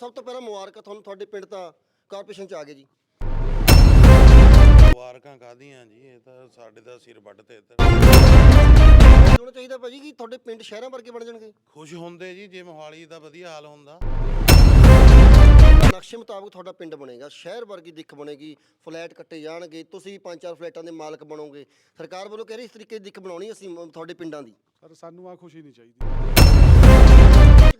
ਸਭ ਤੋਂ ਪਹਿਲਾਂ ਮੁਬਾਰਕਾਂ ਤੁਹਾਨੂੰ ਤੁਹਾਡੇ ਪਿੰਡ ਤਾਂ ਕਾਰਪੋਰੇਸ਼ਨ ਚ ਆ ਗਏ ਜੀ। ਮੁਬਾਰਕਾਂ ਕਾਹਦੀਆਂ ਜੀ? ਇਹ ਤਾਂ ਸਾਡੇ ਦਾ ਸਿਰ ਵੱਢ ਤੇ ਇੱਧਰ। ਹੋਣਾ ਚਾਹੀਦਾ ਭਾਜੀ ਕਿ ਤੁਹਾਡੇ ਪਿੰਡ ਸ਼ਹਿਰਾਂ ਵਰਗੇ ਬਣ ਜਾਣਗੇ? ਖੁਸ਼ ਹੁੰਦੇ ਜੀ ਜੇ ਮੋਹਾਲੀ ਦਾ ਵਧੀਆ ਹਾਲ ਹੁੰਦਾ। ਨਕਸ਼ੇ ਮੁਤਾਬਕ ਤੁਹਾਡਾ ਪਿੰਡ ਬਣੇਗਾ ਸ਼ਹਿਰ ਵਰਗੀ ਦਿੱਖ ਬਣੇਗੀ ਫਲੈਟ ਕੱਟੇ ਜਾਣਗੇ ਤੁਸੀਂ ਪੰਜ ਚਾਰ ਫਲੈਟਾਂ ਦੇ ਮਾਲਕ ਬਣੋਗੇ। ਸਰਕਾਰ ਵੱਲੋਂ ਕਹਿ ਰਹੀ ਇਸ ਤਰੀਕੇ ਦੀ ਦਿੱਖ ਬਣਾਉਣੀ ਅਸੀਂ ਮ- ਤੁਹਾਡੇ ਪਿੰਡਾਂ ਦੀ। ਸਰ ਸਾਨੂੰ ਆ ਖੁਸ਼ੀ ਨਹੀਂ ਚਾਹੀਦੀ।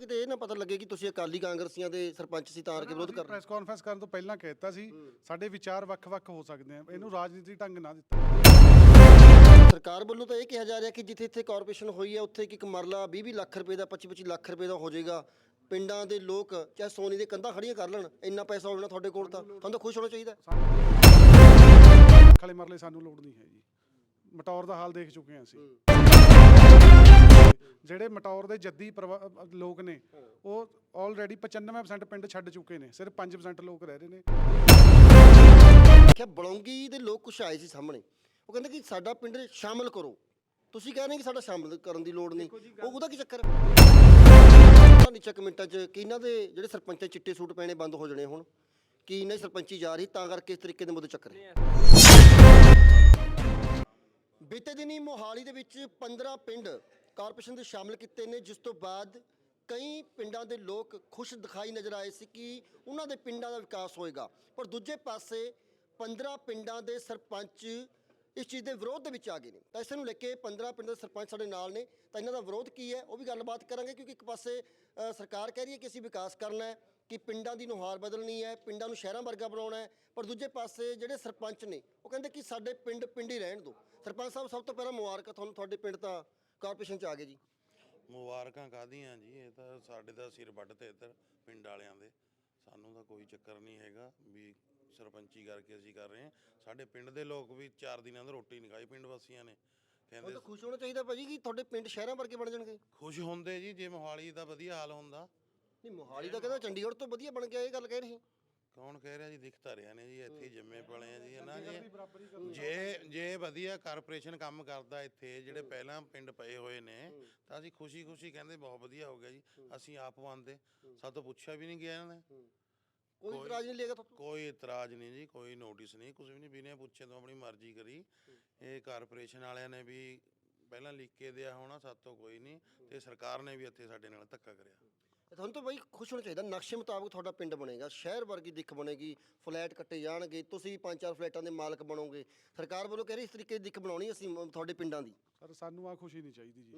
ਕਿਤੇ ਇਹ ਨਾ ਪਤਾ ਲੱਗੇ ਕਿ ਤੁਸੀਂ ਅਕਾਲੀ ਕਾਂਗਰਸੀਆਂ ਦੇ ਸਰਪੰਚ ਸੀ ਤਾਂ ਕਰਕੇ ਵਿਰੋਧ ਕਰ ਰਹੇ ਪ੍ਰੈਸ ਕਾਨਫਰੰਸ ਕਰਨ ਤੋਂ ਪਹਿਲਾਂ ਕਹਿਤਾ ਸੀ ਸਾਡੇ ਵਿਚਾਰ ਵੱਖ-ਵੱਖ ਹੋ ਸਕਦੇ ਆ ਇਹਨੂੰ ਰਾਜਨੀਤੀ ਢੰਗ ਨਾ ਦਿੱਤਾ ਸਰਕਾਰ ਵੱਲੋਂ ਤਾਂ ਇਹ ਕਿਹਾ ਜਾ ਰਿਹਾ ਕਿ ਜਿੱਥੇ ਇੱਥੇ ਕਾਰਪੋਰੇਸ਼ਨ ਹੋਈ ਹੈ ਉੱਥੇ ਕਿ ਇੱਕ ਮਰਲਾ 20-20 ਲੱਖ ਰੁਪਏ ਦਾ 25-25 ਲੱਖ ਰੁਪਏ ਦਾ ਹੋ ਜਾਏਗਾ ਪਿੰਡਾਂ ਦੇ ਲੋਕ ਚਾਹੇ ਸੋਨੇ ਦੇ ਕੰਧਾਂ ਖੜੀਆਂ ਕਰ ਲੈਣ ਇੰਨਾ ਪੈਸਾ ਹੋਣਾ ਤੁਹਾਡੇ ਕੋਲ ਤਾਂ ਤੁਹਾਨੂੰ ਤਾਂ ਖੁਸ਼ ਹੋਣਾ ਚਾਹੀਦਾ ਖਲੇ ਮਰਲੇ ਸਾਨੂੰ ਲੋੜ ਨਹੀਂ ਹੈ ਜੀ ਮਟੌਰ ਦਾ ਹਾਲ ਦੇਖ ਚੁੱਕੇ ਹਾਂ ਅਸੀਂ ਜਿਹੜੇ ਮਟੌਰ ਦੇ ਜੱਦੀ ਪਰਿਵਾ- ਲੋਕ ਨੇ ਉਹ ਆਲਰੇਡੀ 95% ਪਿੰਡ ਛੱਡ ਚੁੱਕੇ ਨੇ ਸਿਰਫ 5% ਲੋਕ ਰਹਿ ਰਹੇ ਨੇ। ਕਿ ਬਲੌਂਗੀ ਦੇ ਲੋਕ ਕੁਛ ਆਏ ਸੀ ਸਾਹਮਣੇ? ਉਹ ਕਹਿੰਦੇ ਕਿ ਸਾਡਾ ਪਿੰਡ ਸ਼ਾਮਲ ਕਰੋ। ਤੁਸੀਂ ਕਹਿ ਰਹੇ ਕਿ ਸਾਡਾ ਸ਼ਾਮਲ ਕਰਨ ਦੀ ਲੋੜ ਨਹੀਂ। ਉਹ ਉਹਦਾ ਕੀ ਚੱਕਰ ਹੈ? ਨੀਚੇ ਕਮੈਂਟਾਂ 'ਚ ਕਿ ਇਹਨਾਂ ਦੇ ਜਿਹੜੇ ਸਰਪੰਚ ਚਿੱਟੇ ਸੂਟ ਪਹਿਨੇ ਬੰਦ ਹੋ ਜਾਣੇ ਹੁਣ ਕਿ ਇਹਨਾਂ ਦੀ ਸਰਪੰਚੀ ਜਾ ਰਹੀ ਤਾਂ ਕਰਕੇ ਇਸ ਤਰੀਕੇ ਦੇ ਮੁੱਦੇ ਚੱਕ ਰਹੇ। ਬੀਤੇ ਦਿਨੀ ਮੋਹਾਲੀ ਦੇ ਵਿੱਚ 15 ਪਿੰਡ ਕਾਰਪੋਰੇਸ਼ਨ ਦੇ ਸ਼ਾਮਲ ਕੀਤੇ ਨੇ, ਜਿਸ ਤੋਂ ਬਾਅਦ ਕਈ ਪਿੰਡਾਂ ਦੇ ਲੋਕ ਖੁਸ਼ ਦਿਖਾਈ ਨਜ਼ਰ ਆਏ ਸੀ ਕਿ ਉਹਨਾਂ ਦੇ ਪਿੰਡਾਂ ਦਾ ਵਿਕਾਸ ਹੋਏਗਾ। ਪਰ ਦੂਜੇ ਪਾਸੇ 15 ਪਿੰਡਾਂ ਦੇ ਸਰਪੰਚ ਇਸ ਚੀਜ਼ ਦੇ ਵਿਰੋਧ ਦੇ ਵਿੱਚ ਆ ਗਏ ਨੇ। ਤਾਂ ਇਸ ਨੂੰ ਲੈ ਕੇ 15 ਪਿੰਡ ਦੇ ਸਰਪੰਚ ਸਾਡੇ ਨਾਲ ਨੇ। ਤਾਂ ਇਹਨਾਂ ਦਾ ਵਿਰੋਧ ਕੀ ਹੈ, ਉਹ ਵੀ ਗੱਲਬਾਤ ਕਰਾਂਗੇ, ਕਿਉਂਕਿ ਇੱਕ ਪਾਸੇ ਸਰਕਾਰ ਕਹਿ ਰਹੀ ਹੈ ਕਿ ਅਸੀਂ ਵਿਕਾਸ ਕਰਨਾ ਹੈ, ਕਿ ਪਿੰਡਾਂ ਦੀ ਨੁਹਾਰ ਬਦਲਣੀ ਹੈ, ਪਿੰਡਾਂ ਨੂੰ ਸ਼ਹਿਰਾਂ ਵਰਗਾ ਬਣਾਉਣਾ ਹੈ। ਪਰ ਦੂਜੇ ਪਾਸੇ ਜਿਹੜੇ ਸਰਪੰਚ ਨੇ, ਉਹ ਕਹਿੰਦੇ ਕਿ ਸਾਡੇ ਪਿੰਡ ਪਿੰਡ ਹੀ ਰਹਿਣ ਦਿਓ। ਸਰਪੰਚ ਸਾਹਿਬ, ਸਭ ਤੋਂ ਪਹਿਲਾਂ ਮੁਬਾਰਕਾਂ ਤੁਹਾਨੂੰ, ਤੁਹਾਡੇ ਪਿੰਡ ਤਾਂ ਕਾਰਪੋਰੇਸ਼ਨ ਚ ਆ ਗਏ ਜੀ? ਮੁਬਾਰਕਾਂ ਕਾਹਦੀਆਂ ਜੀ ਇਹ ਤਾਂ ਸਾਡੇ ਦਾ ਸਿਰ ਵੱਢ ਤੇ ਇੱਧਰ ਪਿੰਡ ਵਾਲਿਆਂ ਦੇ। ਸਾਨੂੰ ਤਾਂ ਕੋਈ ਚੱਕਰ ਨਹੀਂ ਹੈਗਾ ਵੀ ਸਰਪੰਚੀ ਕਰਕੇ ਅਸੀਂ ਕਰ ਰਹੇ ਹਾਂ। ਸਾਡੇ ਪਿੰਡ ਦੇ ਲੋਕ ਵੀ ਚਾਰ ਦਿਨਾਂ ਤੋਂ ਰੋਟੀ ਨਹੀਂ ਖਾਈ ਪਿੰਡ ਵਾਸੀਆਂ ਨੇ। ਉਹ ਕਹਿੰਦੇ ਤਾਂ ਖੁਸ਼ ਹੋਣਾ ਚਾਹੀਦਾ ਭਾਜੀ ਕਿ ਤੁਹਾਡੇ ਪਿੰਡ ਸ਼ਹਿਰਾਂ ਵਰਗੇ ਬਣ ਜਾਣਗੇ? ਖੁਸ਼ ਹੁੰਦੇ ਜੀ ਜੇ ਮੋਹਾਲੀ ਦਾ ਵਧੀਆ ਹਾਲ ਹੁੰਦਾ। ਨਹੀਂ ਮੋਹਾਲੀ ਦਾ ਕਹਿੰਦਾ ਚੰਡੀਗੜ੍ਹ ਤੋਂ ਵਧੀਆ ਬਣ ਗਿਆ ਇਹ ਗੱਲ ਕਹਿ ਰਹੇ ਕੌਣ ਕਹਿ ਰਿਹਾ ਜੀ? ਦਿਖਤਾ ਰਿਹਾ ਨੇ ਜੀ ਇੱਥੇ ਜੰਮੇ ਪਲੇ ਆ ਜੀ ਨਾ ਜੀ? ਜੇ ਜੇ ਵਧੀਆ ਕਾਰਪੋਰੇਸ਼ਨ ਕੰਮ ਕਰਦਾ ਇੱਥੇ ਜਿਹੜੇ ਪਹਿਲਾਂ ਪਿੰਡ ਪਏ ਹੋਏ ਨੇ ਤਾਂ ਅਸੀਂ ਖੁਸ਼ੀ ਖੁਸ਼ੀ ਕਹਿੰਦੇ ਬਹੁਤ ਵਧੀਆ ਹੋ ਗਿਆ ਜੀ। ਅਸੀਂ ਆਪ ਮੰਨਦੇ। ਸਾਡੇ ਤੋਂ ਪੁੱਛਿਆ ਵੀ ਨਹੀਂ ਗਿਆ ਇਹਨਾਂ ਨੇ। ਕੋਈ ਇਤਰਾਜ਼ ਨਹੀਂ ਤੁਹਾਨੂੰ ਕੋਈ ਇਤਰਾਜ਼ ਨਹੀਂ ਜੀ ਕੋਈ ਨੋਟਿਸ ਨਹੀਂ ਕੁਝ ਵੀ ਨਹੀਂ ਬਿਨਾਂ ਪੁੱਛੇ ਤੋਂ ਆਪਣੀ ਮਰਜ਼ੀ ਕਰੀ। ਇਹ ਕਾਰਪੋਰੇਸ਼ਨ ਵਾਲਿਆਂ ਨੇ ਵੀ ਪਹਿਲਾਂ ਲਿਖ ਕੇ ਦਿਆ ਹੋਣਾ ਸਾਤੋਂ ਕੋਈ ਨਹੀਂ ਤੇ ਸਰਕਾਰ ਨੇ ਵੀ ਇੱਥੇ ਸਾਡੇ ਨਾਲ ਧੱਕਾ ਕਰਿਆ। ਤੁਹਾਨੂੰ ਤਾਂ ਬਾਈ ਖੁਸ਼ ਹੋਣਾ ਚਾਹੀਦਾ ਨਕਸ਼ੇ ਮੁਤਾਬਕ ਤੁਹਾਡਾ ਪਿੰਡ ਬਣੇਗਾ ਸ਼ਹਿਰ ਵਰਗੀ ਦਿੱਖ ਬਣੇਗੀ ਫਲੈਟ ਕੱਟੇ ਜਾਣਗੇ ਤੁਸੀਂ ਪੰਜ ਚਾਰ ਫਲੈਟਾਂ ਦੇ ਮਾਲਕ ਬਣੋਗੇ। ਸਰਕਾਰ ਵੱਲੋਂ ਕਹਿ ਰਹੀ ਇਸ ਤਰੀਕੇ ਦੀ ਦਿੱਖ ਬਣਾਉਣੀ ਅਸੀਂ ਮ- ਤੁਹਾਡੇ ਪਿੰਡਾਂ ਦੀ? ਸਰ ਸਾਨੂੰ ਆ ਖੁਸ਼ੀ ਨਹੀਂ ਚਾਹੀਦੀ ਜੀ।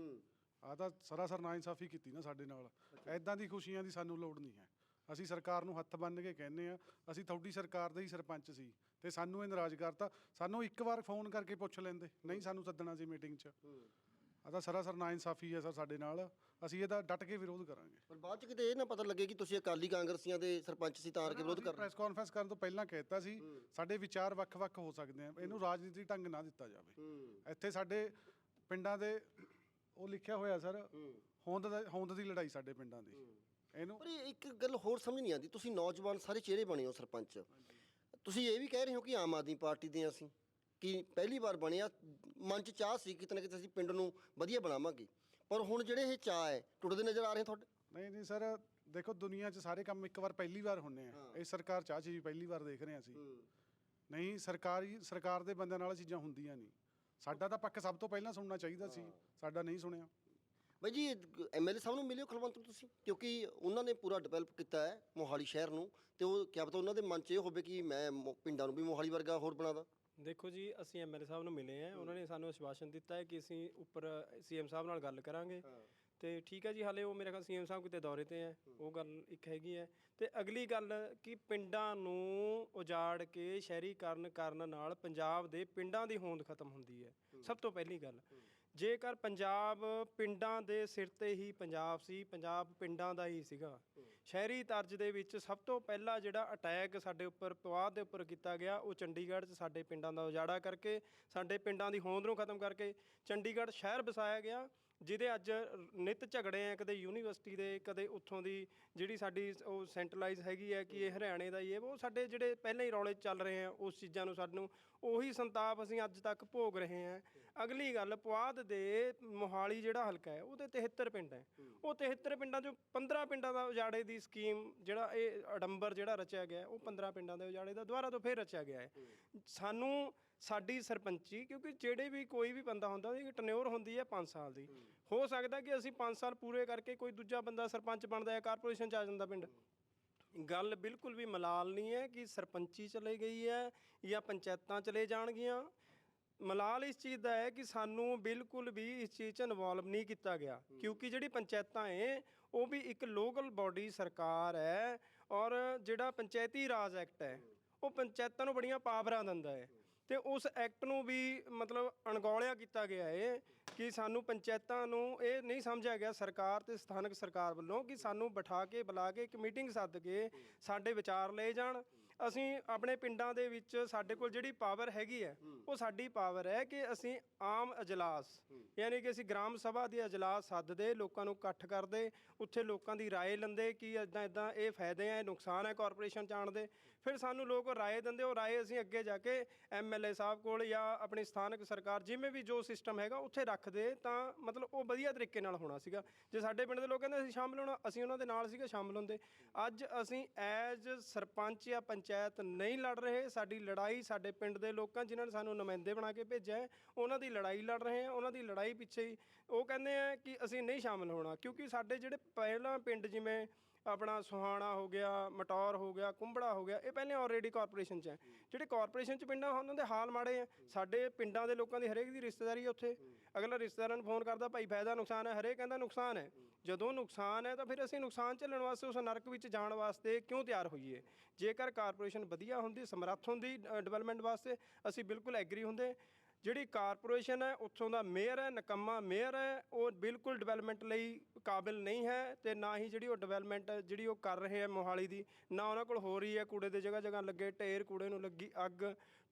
ਆ ਤਾਂ ਸਰਾਸਰ ਨਾਇਨਸਾਫੀ ਕੀਤੀ ਨਾ ਸਾਡੇ ਨਾਲ। ਐਦਾਂ ਦੀ ਖੁਸ਼ੀਆਂ ਦੀ ਸਾਨੂੰ ਲੋੜ ਨਹੀਂ ਹੈ। ਅਸੀਂ ਸਰਕਾਰ ਨੂੰ ਹੱਥ ਬੰਨ੍ਹ ਕੇ ਕਹਿੰਨੇ ਆ ਅਸੀਂ ਤੁਹਾਡੀ ਸਰਕਾਰ ਦੇ ਹੀ ਸਰਪੰਚ ਸੀ ਤੇ ਸਾਨੂੰ ਇਹ ਨਾਰਾਜ਼ ਕਰਤਾ। ਸਾਨੂੰ ਇੱਕ ਵਾਰ ਫੋਨ ਕਰਕੇ ਪੁੱਛ ਲੈਂਦੇ ਨਹੀਂ ਸਾਨੂੰ ਸੱਦਣਾ ਸੀ ਮੀਟਿੰਗ 'ਚ। ਆ ਤਾਂ ਸਰਾਸਰ ਨਾਇਨਸਾਫੀ ਹੈ ਸਰ ਸਾਡੇ ਨਾਲ। ਅਸੀਂ ਇਹਦਾ ਡਟ ਕੇ ਵਿਰੋਧ ਕਰਾਂਗੇ। ਪਰ ਬਾਅਦ ਚ ਕਿਤੇ ਇਹ ਨਾ ਪਤਾ ਲੱਗੇ ਕਿ ਤੁਸੀਂ ਅਕਾਲੀ ਕਾਂਗਰਸੀਆਂ ਦੇ ਸਰਪੰਚ ਸੀ ਤਾਂ ਕਰਕੇ ਵਿਰੋਧ ਕਰ ਰਹੇ ਪ੍ਰੈਸ ਕਾਨਫਰੰਸ ਕਰਨ ਤੋਂ ਪਹਿਲਾਂ ਕਹਿਤਾ ਸੀ ਸਾਡੇ ਵਿਚਾਰ ਵੱਖ-ਵੱਖ ਹੋ ਸਕਦੇ ਆ ਇਹਨੂੰ ਰਾਜਨੀਤੀ ਢੰਗ ਨਾ ਦਿੱਤਾ ਜਾਵੇ। ਇੱਥੇ ਸਾਡੇ ਪਿੰਡਾਂ ਦੇ ਉਹ ਲਿਖਿਆ ਹੋਇਆ ਸਰ ਹੋਂਦ ਦਾ ਹੋਂਦ ਦੀ ਲੜਾਈ ਸਾਡੇ ਪਿੰਡਾਂ ਦੀ। ਇਹਨੂੰ ਪਰ ਇਹ ਇੱਕ ਗੱਲ ਹੋਰ ਸਮਝ ਨਹੀਂ ਆਉਂਦੀ ਤੁਸੀਂ ਨੌਜਵਾਨ ਸਾਰੇ ਚਿਹਰੇ ਬਣੇ ਹੋ ਸਰਪੰਚ। ਤੁਸੀਂ ਇਹ ਵੀ ਕਹਿ ਰਹੇ ਹੋ ਕਿ ਆਮ ਆਦਮੀ ਪਾਰਟੀ ਦੇ ਅਸੀਂ ਕਿ ਪਹਿਲੀ ਵਾਰ ਬਣਿਆ ਮਨ ਚ ਚਾਹ ਸੀ ਕਿਤੇ ਨਾ ਕਿਤੇ ਅਸੀਂ ਪਿੰਡ ਨੂੰ ਵਧੀਆ ਬਣਾਵਾਂਗੇ। ਪਰ ਹੁਣ ਜਿਹੜੇ ਇਹ ਚਾਹ ਹੈ ਟੁੱਟਦੇ ਨਜ਼ਰ ਆ ਰਹੇ ਤੁਹਾਡੇ? ਨਹੀਂ ਨਹੀਂ ਸਰ ਦੇਖੋ ਦੁਨੀਆ 'ਚ ਸਾਰੇ ਕੰਮ ਇੱਕ ਵਾਰ ਪਹਿਲੀ ਵਾਰ ਹੁੰਨੇ ਆ। ਇਹ ਸਰਕਾਰ ਚਾਹ ਚੀਜ਼ ਪਹਿਲੀ ਵਾਰ ਦੇਖ ਰਹੇ ਹਾਂ ਅਸੀਂ। ਨਹੀਂ ਸਰਕਾਰੀ ਸਰਕਾਰ ਦੇ ਬੰਦਿਆਂ ਨਾਲ ਚੀਜ਼ਾਂ ਹੁੰਦੀਆਂ ਨਹੀਂ। ਸਾਡਾ ਤਾਂ ਪੱਕ ਸਭ ਤੋਂ ਪਹਿਲਾਂ ਸੁਣਨਾ ਚਾਹੀਦਾ ਸੀ। ਸਾਡਾ ਨਹੀਂ ਸੁਣਿਆ। ਬਾਈ ਜੀ ਐਮਐਲਏ ਸਾਹਿਬ ਨੂੰ ਮਿਲਿਓ ਖਲਵੰਤ ਤੁਸੀਂ ਕਿਉਂਕਿ ਉਹਨਾਂ ਨੇ ਪੂਰਾ ਡਿਵੈਲਪ ਕੀਤਾ ਹੈ ਮੋਹਾਲੀ ਸ਼ਹਿਰ ਨੂੰ ਤੇ ਉਹ ਕਿਆ ਪਤਾ ਉਹਨਾਂ ਦੇ ਮਨ 'ਚ ਇਹ ਹੋਵੇ ਕਿ ਮੈਂ ਮੋ- ਪਿੰਡਾਂ ਨੂੰ ਵੀ ਮੋਹਾਲੀ ਵਰਗਾ ਹੋਰ ਬਣਾਦਾ ਦੇਖੋ ਜੀ ਅਸੀਂ ਐਮਐਲਏ ਸਾਹਿਬ ਨੂੰ ਮਿਲੇ ਆ ਉਹਨਾਂ ਨੇ ਸਾਨੂੰ ਆਸ਼ਵਾਸਨ ਦਿੱਤਾ ਹੈ ਕਿ ਅਸੀਂ ਉੱਪਰ ਸੀਐਮ ਸਾਹਿਬ ਨਾਲ ਗੱਲ ਕਰਾਂਗੇ। ਤੇ ਠੀਕ ਹੈ ਜੀ ਹਾਲੇ ਉਹ ਮੇਰੇ ਖਿਆਲ ਸੀਐਮ ਸਾਹਿਬ ਕਿਤੇ ਦੌਰੇ ਤੇ ਹੈ। ਉਹ ਗੱਲ ਇੱਕ ਹੈਗੀ ਹੈ। ਤੇ ਅਗਲੀ ਗੱਲ ਕਿ ਪਿੰਡਾਂ ਨੂੰ ਉਜਾੜ ਕੇ ਸ਼ਹਿਰੀਕਰਨ ਕਰਨ ਨਾਲ ਪੰਜਾਬ ਦੇ ਪਿੰਡਾਂ ਦੀ ਹੋਂਦ ਖਤਮ ਹੁੰਦੀ ਹੈ। ਸਭ ਤੋਂ ਪਹਿਲੀ ਗੱਲ। ਜੇਕਰ ਪੰਜਾਬ ਪਿੰਡਾਂ ਦੇ ਸਿਰ ਤੇ ਹੀ ਪੰਜਾਬ ਸੀ ਪੰਜਾਬ ਪਿੰਡਾਂ ਦਾ ਹੀ ਸੀਗਾ। ਸ਼ਹਿਰੀ ਤਰਜ਼ ਦੇ ਵਿੱਚ ਸਭ ਤੋਂ ਪਹਿਲਾ ਜਿਹੜਾ ਅਟੈਕ ਸਾਡੇ ਉੱਪਰ ਪਵਾਦ ਦੇ ਉੱਪਰ ਕੀਤਾ ਗਿਆ, ਉਹ ਚੰਡੀਗੜ੍ਹ 'ਚ ਸਾਡੇ ਪਿੰਡਾਂ ਦਾ ਉਜਾੜਾ ਕਰਕੇ, ਸਾਡੇ ਪਿੰਡਾਂ ਦੀ ਹੋਂਦ ਨੂੰ ਖਤਮ ਕਰਕੇ ਚੰਡੀਗੜ੍ਹ ਸ਼ਹਿਰ ਵਸਾਇਆ ਗਿਆ। ਜਿਹਦੇ ਅੱਜ ਨਿਤ ਝਗੜੇ ਆ ਕਦੇ ਯੂਨੀਵਰਸਿਟੀ ਦੇ ਕਦੇ ਉੱਥੋਂ ਦੀ ਜਿਹੜੀ ਸਾਡੀ ਉਹ ਸੈਂਟਰਲਾਈਜ਼ ਹੈਗੀ ਹੈ ਕਿ ਇਹ ਹਰਿਆਣੇ ਦਾ ਹੀ ਹੈ ਉਹ ਸਾਡੇ ਜਿਹੜੇ ਪਹਿਲਾਂ ਹੀ ਰੌਲੇ ਚੱਲ ਰਹੇ ਆ ਉਸ ਚੀਜ਼ਾਂ ਨੂੰ ਸਾਨੂੰ ਉਹੀ ਸੰਤਾਪ ਅਸੀਂ ਅੱਜ ਤੱਕ ਭੋਗ ਰਹੇ ਹਾਂ ਅਗਲੀ ਗੱਲ ਪੁਆਧ ਦੇ ਮੋਹਾਲੀ ਜਿਹੜਾ ਹਲਕਾ ਹੈ ਉਹਦੇ 73 ਪਿੰਡ ਹੈ। ਉਹ 73 ਪਿੰਡਾਂ ਚੋਂ 15 ਪਿੰਡਾਂ ਦਾ ਉਜਾੜੇ ਦੀ ਸਕੀਮ ਜਿਹੜਾ ਇਹ ਅਡੰਬਰ ਜਿਹੜਾ ਰਚਿਆ ਗਿਆ ਉਹ 15 ਪਿੰਡਾਂ ਦੇ ਉਜਾੜੇ ਦਾ ਦੁਬਾਰਾ ਤੋਂ ਫੇਰ ਰਚਿਆ ਗਿਆ ਹੈ। ਸਾਨੂੰ ਸਾਡੀ ਸਰਪੰਚੀ, ਕਿਉਂਕਿ ਜਿਹੜੇ ਵੀ ਕੋਈ ਵੀ ਬੰਦਾ ਹੁੰਦਾ, ਉਹਦੀ ਟਨਿਓਰ ਹੁੰਦੀ ਹੈ 5 ਸਾਲ ਦੀ। ਹੋ ਸਕਦਾ ਕਿ ਅਸੀਂ 5 ਸਾਲ ਪੂਰੇ ਕਰਕੇ ਕੋਈ ਦੂਜਾ ਬੰਦਾ ਸਰਪੰਚ ਬਣਦਾ ਹੈ, ਕਾਰਪੋਰੇਸ਼ਨ ਚ ਆ ਜਾਂਦਾ ਪਿੰਡ। ਗੱਲ ਬਿਲਕੁਲ ਵੀ ਮਲਾਲ ਨਹੀਂ ਹੈ ਕਿ ਸਰਪੰਚੀ ਚਲੇ ਗਈ ਹੈ ਜਾਂ ਪੰਚਾਇਤਾਂ ਚਲੇ ਜਾਣਗੀਆਂ। ਮਲਾਲ ਇਸ ਚੀਜ਼ ਦਾ ਹੈ ਕਿ ਸਾਨੂੰ ਬਿਲਕੁਲ ਵੀ ਇਸ ਚੀਜ਼ 'ਚ ਇਨਵੋਲਵ ਨਹੀਂ ਕੀਤਾ ਗਿਆ। ਕਿਉਂਕਿ ਜਿਹੜੀ ਪੰਚਾਇਤਾਂ ਏ ਉਹ ਵੀ ਇੱਕ ਲੋਕਲ ਬਾਡੀ ਸਰਕਾਰ ਹੈ ਔਰ ਜਿਹੜਾ ਪੰਚਾਇਤੀ ਰਾਜ ਐਕਟ ਹੈ, ਉਹ ਪੰਚਾਇਤਾਂ ਨੂੰ ਬੜੀਆਂ ਪਾਵਰਾਂ ਦਿੰਦਾ ਹੈ। ਤੇ ਉਸ ਐਕਟ ਨੂੰ ਵੀ ਮਤਲਬ ਅਣਗੌਲਿਆ ਕੀਤਾ ਗਿਆ ਹੈ ਕਿ ਸਾਨੂੰ ਪੰਚਾਇਤਾਂ ਨੂੰ ਇਹ ਨਹੀਂ ਸਮਝਿਆ ਗਿਆ ਸਰਕਾਰ ਤੇ ਸਥਾਨਕ ਸਰਕਾਰ ਵੱਲੋਂ ਕਿ ਸਾਨੂੰ ਬਿਠਾ ਕੇ, ਬੁਲਾ ਕੇ ਇੱਕ ਮੀਟਿੰਗ ਸੱਦ ਕੇ ਸਾਡੇ ਵਿਚਾਰ ਲਏ ਜਾਣ। ਅਸੀਂ ਆਪਣੇ ਪਿੰਡਾਂ ਦੇ ਵਿੱਚ ਸਾਡੇ ਕੋਲ ਜਿਹੜੀ ਪਾਵਰ ਹੈਗੀ ਹੈ ਉਹ ਸਾਡੀ ਪਾਵਰ ਹੈ ਕਿ ਅਸੀਂ ਆਮ ਅਜਲਾਸ ਯਾਨੀ ਕਿ ਅਸੀਂ ਗ੍ਰਾਮ ਸਭਾ ਦੀ ਅਜਲਾਸ ਸੱਦਦੇ ਲੋਕਾਂ ਨੂੰ ਇਕੱਠ ਕਰਦੇ ਉੱਥੇ ਲੋਕਾਂ ਦੀ رائے ਲੈਂਦੇ ਕਿ ਇਦਾਂ ਇਦਾਂ ਇਹ ਫਾਇਦੇ ਆ ਇਹ ਨੁਕਸਾਨ ਹੈ ਕਾਰਪੋਰੇਸ਼ਨ ਚ ਆਉਣ ਦੇ ਫਿਰ ਸਾਨੂੰ ਲੋਕ رائے ਦਿੰਦੇ ਉਹ رائے ਅਸੀਂ ਅੱਗੇ ਜਾ ਕੇ ਐਮਐਲਏ ਸਾਹਿਬ ਕੋਲ ਜਾਂ ਆਪਣੀ ਸਥਾਨਕ ਸਰਕਾਰ ਜਿਵੇਂ ਵੀ ਜੋ ਸਿਸਟਮ ਹੈਗਾ ਉੱਥੇ ਰੱਖਦੇ ਤਾਂ ਮਤਲਬ ਉਹ ਵਧੀਆ ਤਰੀਕੇ ਨਾਲ ਹੋਣਾ ਸੀਗਾ ਜੇ ਸਾਡੇ ਪਿੰਡ ਦੇ ਲੋਕ ਕਹਿੰਦੇ ਅਸੀਂ ਸ਼ਾਮਲ ਹੋਣਾ ਅਸੀਂ ਉਹਨਾਂ ਦੇ ਨਾਲ ਸੀਗੇ ਸ਼ਾਮਲ ਹੁੰਦੇ ਅੱਜ ਅਸੀਂ ਐਜ਼ ਸਰਪੰਚ ਜਾਂ ਪੰਚਾਇਤ ਨਹੀਂ ਲੜ ਰਹੇ। ਸਾਡੀ ਲੜਾਈ ਸਾਡੇ ਪਿੰਡ ਦੇ ਲੋਕਾਂ, ਜਿਨ੍ਹਾਂ ਨੇ ਸਾਨੂੰ ਨੁਮਾਇੰਦੇ ਬਣਾ ਕੇ ਭੇਜਿਆ ਹੈ, ਉਹਨਾਂ ਦੀ ਲੜਾਈ ਲੜ ਰਹੇ ਹਾਂ। ਉਹਨਾਂ ਦੀ ਲੜਾਈ ਪਿੱਛੇ ਹੀ ਉਹ ਕਹਿੰਦੇ ਆ ਕਿ ਅਸੀਂ ਨਹੀਂ ਸ਼ਾਮਲ ਹੋਣਾ, ਕਿਉਂਕਿ ਸਾਡੇ ਜਿਹੜੇ ਪਹਿਲਾਂ ਪਿੰਡ ਜਿਵੇਂ ਆਪਣਾ ਸੁਹਾਣਾ ਹੋ ਗਿਆ, ਮਟੌਰ ਹੋ ਗਿਆ, ਕੁੰਬੜਾ ਹੋ ਗਿਆ, ਇਹ ਪਹਿਲੇ ਆਲਰੇਡੀ ਕਾਰਪੋਰੇਸ਼ਨ 'ਚ ਹੈ। ਜਿਹੜੇ ਕਾਰਪੋਰੇਸ਼ਨ 'ਚ ਪਿੰਡਾਂ ਉਹਨਾਂ ਦੇ ਹਾਲ ਮਾੜੇ ਆ ਸਾਡੇ ਪਿੰਡਾਂ ਦੇ ਲੋਕਾਂ ਦੀ ਹਰੇਕ ਦੀ ਰਿਸ਼ਤੇਦਾਰੀ ਹੈ ਉੱਥੇ। ਅਗਲਾ ਰਿਸ਼ਤੇਦਾਰਾਂ ਨੂੰ ਫੋਨ ਕਰਦਾ, ਭਾਈ, ਫਾਇਦਾ, ਨੁਕਸਾਨ ਹੈ? ਹਰੇਕ ਕਹਿੰਦਾ, ਨੁਕਸਾਨ ਹੈ। ਜਦੋਂ ਨੁਕਸਾਨ ਹੈ, ਤਾਂ ਫਿਰ ਅਸੀਂ ਨੁਕਸਾਨ ਝੱਲਣ ਵਾਸਤੇ, ਉਸ ਨਰਕ ਵਿੱਚ ਜਾਣ ਵਾਸਤੇ ਕਿਉਂ ਤਿਆਰ ਹੋਈਏ? ਜੇਕਰ ਕਾਰਪੋਰੇਸ਼ਨ ਵਧੀਆ ਹੁੰਦੀ, ਸਮਰੱਥ ਹੁੰਦੀ ਡਿਵੈਲਪਮੈਂਟ ਵਾਸਤੇ, ਅਸੀਂ ਬਿਲਕੁਲ ਐਗਰੀ ਹੁੰਦੇ। ਜਿਹੜੀ ਕਾਰਪੋਰੇਸ਼ਨ ਹੈ, ਉੱਥੋਂ ਦਾ ਮੇਅਰ ਹੈ, ਨਕੰਮਾ ਮੇਅਰ ਹੈ, ਉਹ ਬਿਲਕੁਲ ਡਿਵੈਲਪਮੈਂਟ ਲਈ ਕਾਬਿਲ ਨਹੀਂ ਹੈ ਤੇ ਨਾ ਹੀ ਜਿਹੜੀ ਉਹ ਡਿਵੈਲਪਮੈਂਟ ਜਿਹੜੀ ਉਹ ਕਰ ਰਹੇ ਹੈ ਮੋਹਾਲੀ ਦੀ, ਨਾ ਉਹਨਾਂ ਕੋਲ ਹੋ ਰਹੀ ਹੈ, ਕੂੜੇ ਦੇ ਜਗ੍ਹਾ ਜਗ੍ਹਾ ਲੱਗੇ, ਢੇਰ ਕੂੜੇ ਨੂੰ ਲੱਗੀ ਅੱਗ,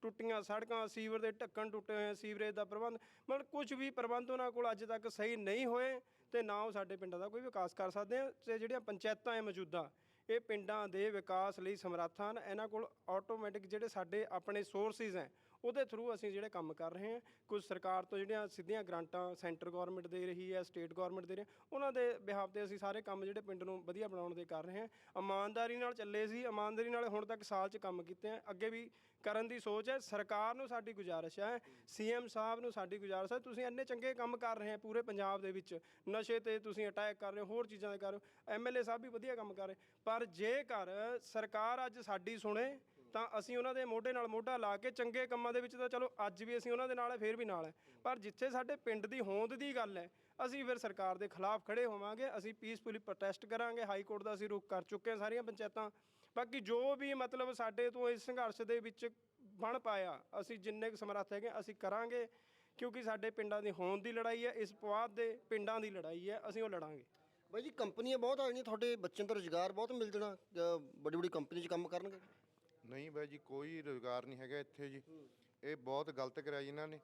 ਟੁੱਟੀਆਂ ਸੜਕਾਂ, ਸੀਵਰ ਦੇ ਢੱਕਣ ਟੁੱਟੇ ਹੋਏ ਸੀਵਰੇਜ ਦਾ ਪ੍ਰਬੰਧ, ਮਤਲਬ ਕੁਝ ਵੀ ਪ੍ਰਬੰਧ ਉਹਨਾਂ ਕੋਲ ਅੱਜ ਤੱਕ ਸਹੀ ਨਹੀਂ ਹੋਏ ਤੇ ਨਾ ਉਹ ਸਾਡੇ ਪਿੰਡਾਂ ਦਾ ਕੋਈ ਵਿਕਾਸ ਕਰ ਸਕਦੇ ਆ ਤੇ ਜਿਹੜੀਆਂ ਪੰਚਾਇਤਾਂ ਹੈ ਮੌਜੂਦਾ, ਇਹ ਪਿੰਡਾਂ ਦੇ ਵਿਕਾਸ ਲਈ ਸਮਰੱਥ ਹਨ, ਇਹਨਾਂ ਕੋਲ ਆਟੋਮੈਟਿਕ ਜਿਹੜੇ ਸਾਡੇ ਆਪਣੇ ਸੋਰਸਿਸ ਹੈ ਉਹਦੇ ਥਰੂ ਅਸੀਂ ਜਿਹੜੇ ਕੰਮ ਕਰ ਰਹੇ ਹਾਂ, ਕੁਝ ਸਰਕਾਰ ਤੋਂ ਜਿਹੜੀਆਂ ਸਿੱਧੀਆਂ ਗ੍ਰਾਂਟਾਂ ਸੈਂਟਰ ਗਵਰਨਮੈਂਟ ਦੇ ਰਹੀ ਹੈ, ਸਟੇਟ ਗਵਰਨਮੈਂਟ ਦੇ ਰਹੀ ਉਹਨਾਂ ਦੇ ਬਿਹਾਫ ਤੇ ਅਸੀਂ ਸਾਰੇ ਕੰਮ ਜਿਹੜੇ ਪਿੰਡ ਨੂੰ ਵਧੀਆ ਬਣਾਉਣ ਦੇ ਕਰ ਰਹੇ ਹਾਂ। ਇਮਾਨਦਾਰੀ ਨਾਲ ਚੱਲੇ ਸੀ, ਇਮਾਨਦਾਰੀ ਨਾਲ ਹੁਣ ਤੱਕ ਸਾਲ 'ਚ ਕੰਮ ਕੀਤੇ ਆ। ਅੱਗੇ ਵੀ ਕਰਨ ਦੀ ਸੋਚ ਹੈ, ਸਰਕਾਰ ਨੂੰ ਸਾਡੀ ਗੁਜ਼ਾਰਿਸ਼ ਹੈ, ਸੀਐਮ ਸਾਹਿਬ ਨੂੰ ਸਾਡੀ ਗੁਜ਼ਾਰਿਸ਼ ਹੈ। ਤੁਸੀਂ ਇੰਨੇ ਚੰਗੇ ਕੰਮ ਕਰ ਰਹੇ ਹੋ ਪੂਰੇ ਪੰਜਾਬ ਦੇ ਵਿੱਚ, ਨਸ਼ੇ ਤੇ ਤੁਸੀਂ ਅਟੈਕ ਕਰ ਰਹੇ ਹੋ, ਹੋਰ ਚੀਜ਼ਾਂ ਦੇ ਕਰ ਰਹੇ ਹੋ। ਐਮਐਲਏ ਸਾਹਿਬ ਵੀ ਵਧੀਆ ਕੰਮ ਕਰ ਰਹੇ, ਪਰ ਜੇਕਰ ਸਰਕਾਰ ਅੱਜ ਸਾਡੀ ਸੁਣੇ ਤਾਂ ਅਸੀਂ ਉਹਨਾਂ ਦੇ ਮੋਢੇ ਨਾਲ ਮੋਢਾ ਲਾ ਕੇ ਚੰਗੇ ਕੰਮਾਂ ਦੇ ਵਿੱਚ ਤਾਂ ਚਲੋ ਅੱਜ ਵੀ ਅਸੀਂ ਉਹਨਾਂ ਦੇ ਨਾਲ ਹੈ, ਫੇਰ ਵੀ ਨਾਲ ਹੈ। ਪਰ ਜਿੱਥੇ ਸਾਡੇ ਪਿੰਡ ਦੀ ਹੋਂਦ ਦੀ ਗੱਲ ਹੈ, ਅਸੀਂ ਫਿਰ ਸਰਕਾਰ ਦੇ ਖਿਲਾਫ ਖੜੇ ਹੋਵਾਂਗੇ, ਅਸੀਂ ਪੀਸਫੁਲੀ ਪ੍ਰੋਟੈਸਟ ਕਰਾਂਗੇ ਹਾਈ ਕੋਰਟ ਦਾ ਅਸੀਂ ਰੁਖ ਕਰ ਚੁੱਕੇ ਹਾਂ ਸਾਰੀਆਂ ਪੰਚਾਇਤਾਂ। ਬਾਕੀ ਜੋ ਵੀ ਮਤਲਬ ਸਾਡੇ ਤੋਂ ਇਸ ਸੰਘਰਸ਼ ਦੇ ਵਿੱਚ ਬਣ ਪਾਇਆ, ਅਸੀਂ ਜਿੰਨੇ ਕੁ ਸਮਰੱਥ ਹੈਗੇ ਅਸੀਂ ਕਰਾਂਗੇ, ਕਿਉਂਕਿ ਸਾਡੇ ਪਿੰਡਾਂ ਦੀ ਹੋਂਦ ਦੀ ਲੜਾਈ ਹੈ, ਇਸ ਪਵਾਦ ਦੇ ਪਿੰਡਾਂ ਦੀ ਲੜਾਈ ਹੈ, ਅਸੀਂ ਉਹ ਲੜਾਂਗੇ। ਬਾਈ ਜੀ, ਕੰਪਨੀਆਂ ਬਹੁਤ ਆ ਜਾਣੀਆਂ ਤੁਹਾਡੇ ਬੱਚਿਆਂ ਤੋਂ ਰੁਜ਼ਗਾਰ ਬਹੁਤ ਮਿਲ ਜਾਣਾ ਵੱਡੀ ਵੱਡੀ ਕੰਪਨੀ 'ਚ ਕੰਮ ਕਰਨਗੇ। ਨਹੀਂ ਬਾਈ ਜੀ ਕੋਈ ਰੋਜ਼ਗਾਰ ਨਹੀਂ ਹੈਗਾ ਇੱਥੇ ਜੀ। ਇਹ ਬਹੁਤ ਗਲਤ ਕਰਿਆ ਜੀ ਇਹਨਾਂ ਨੇ।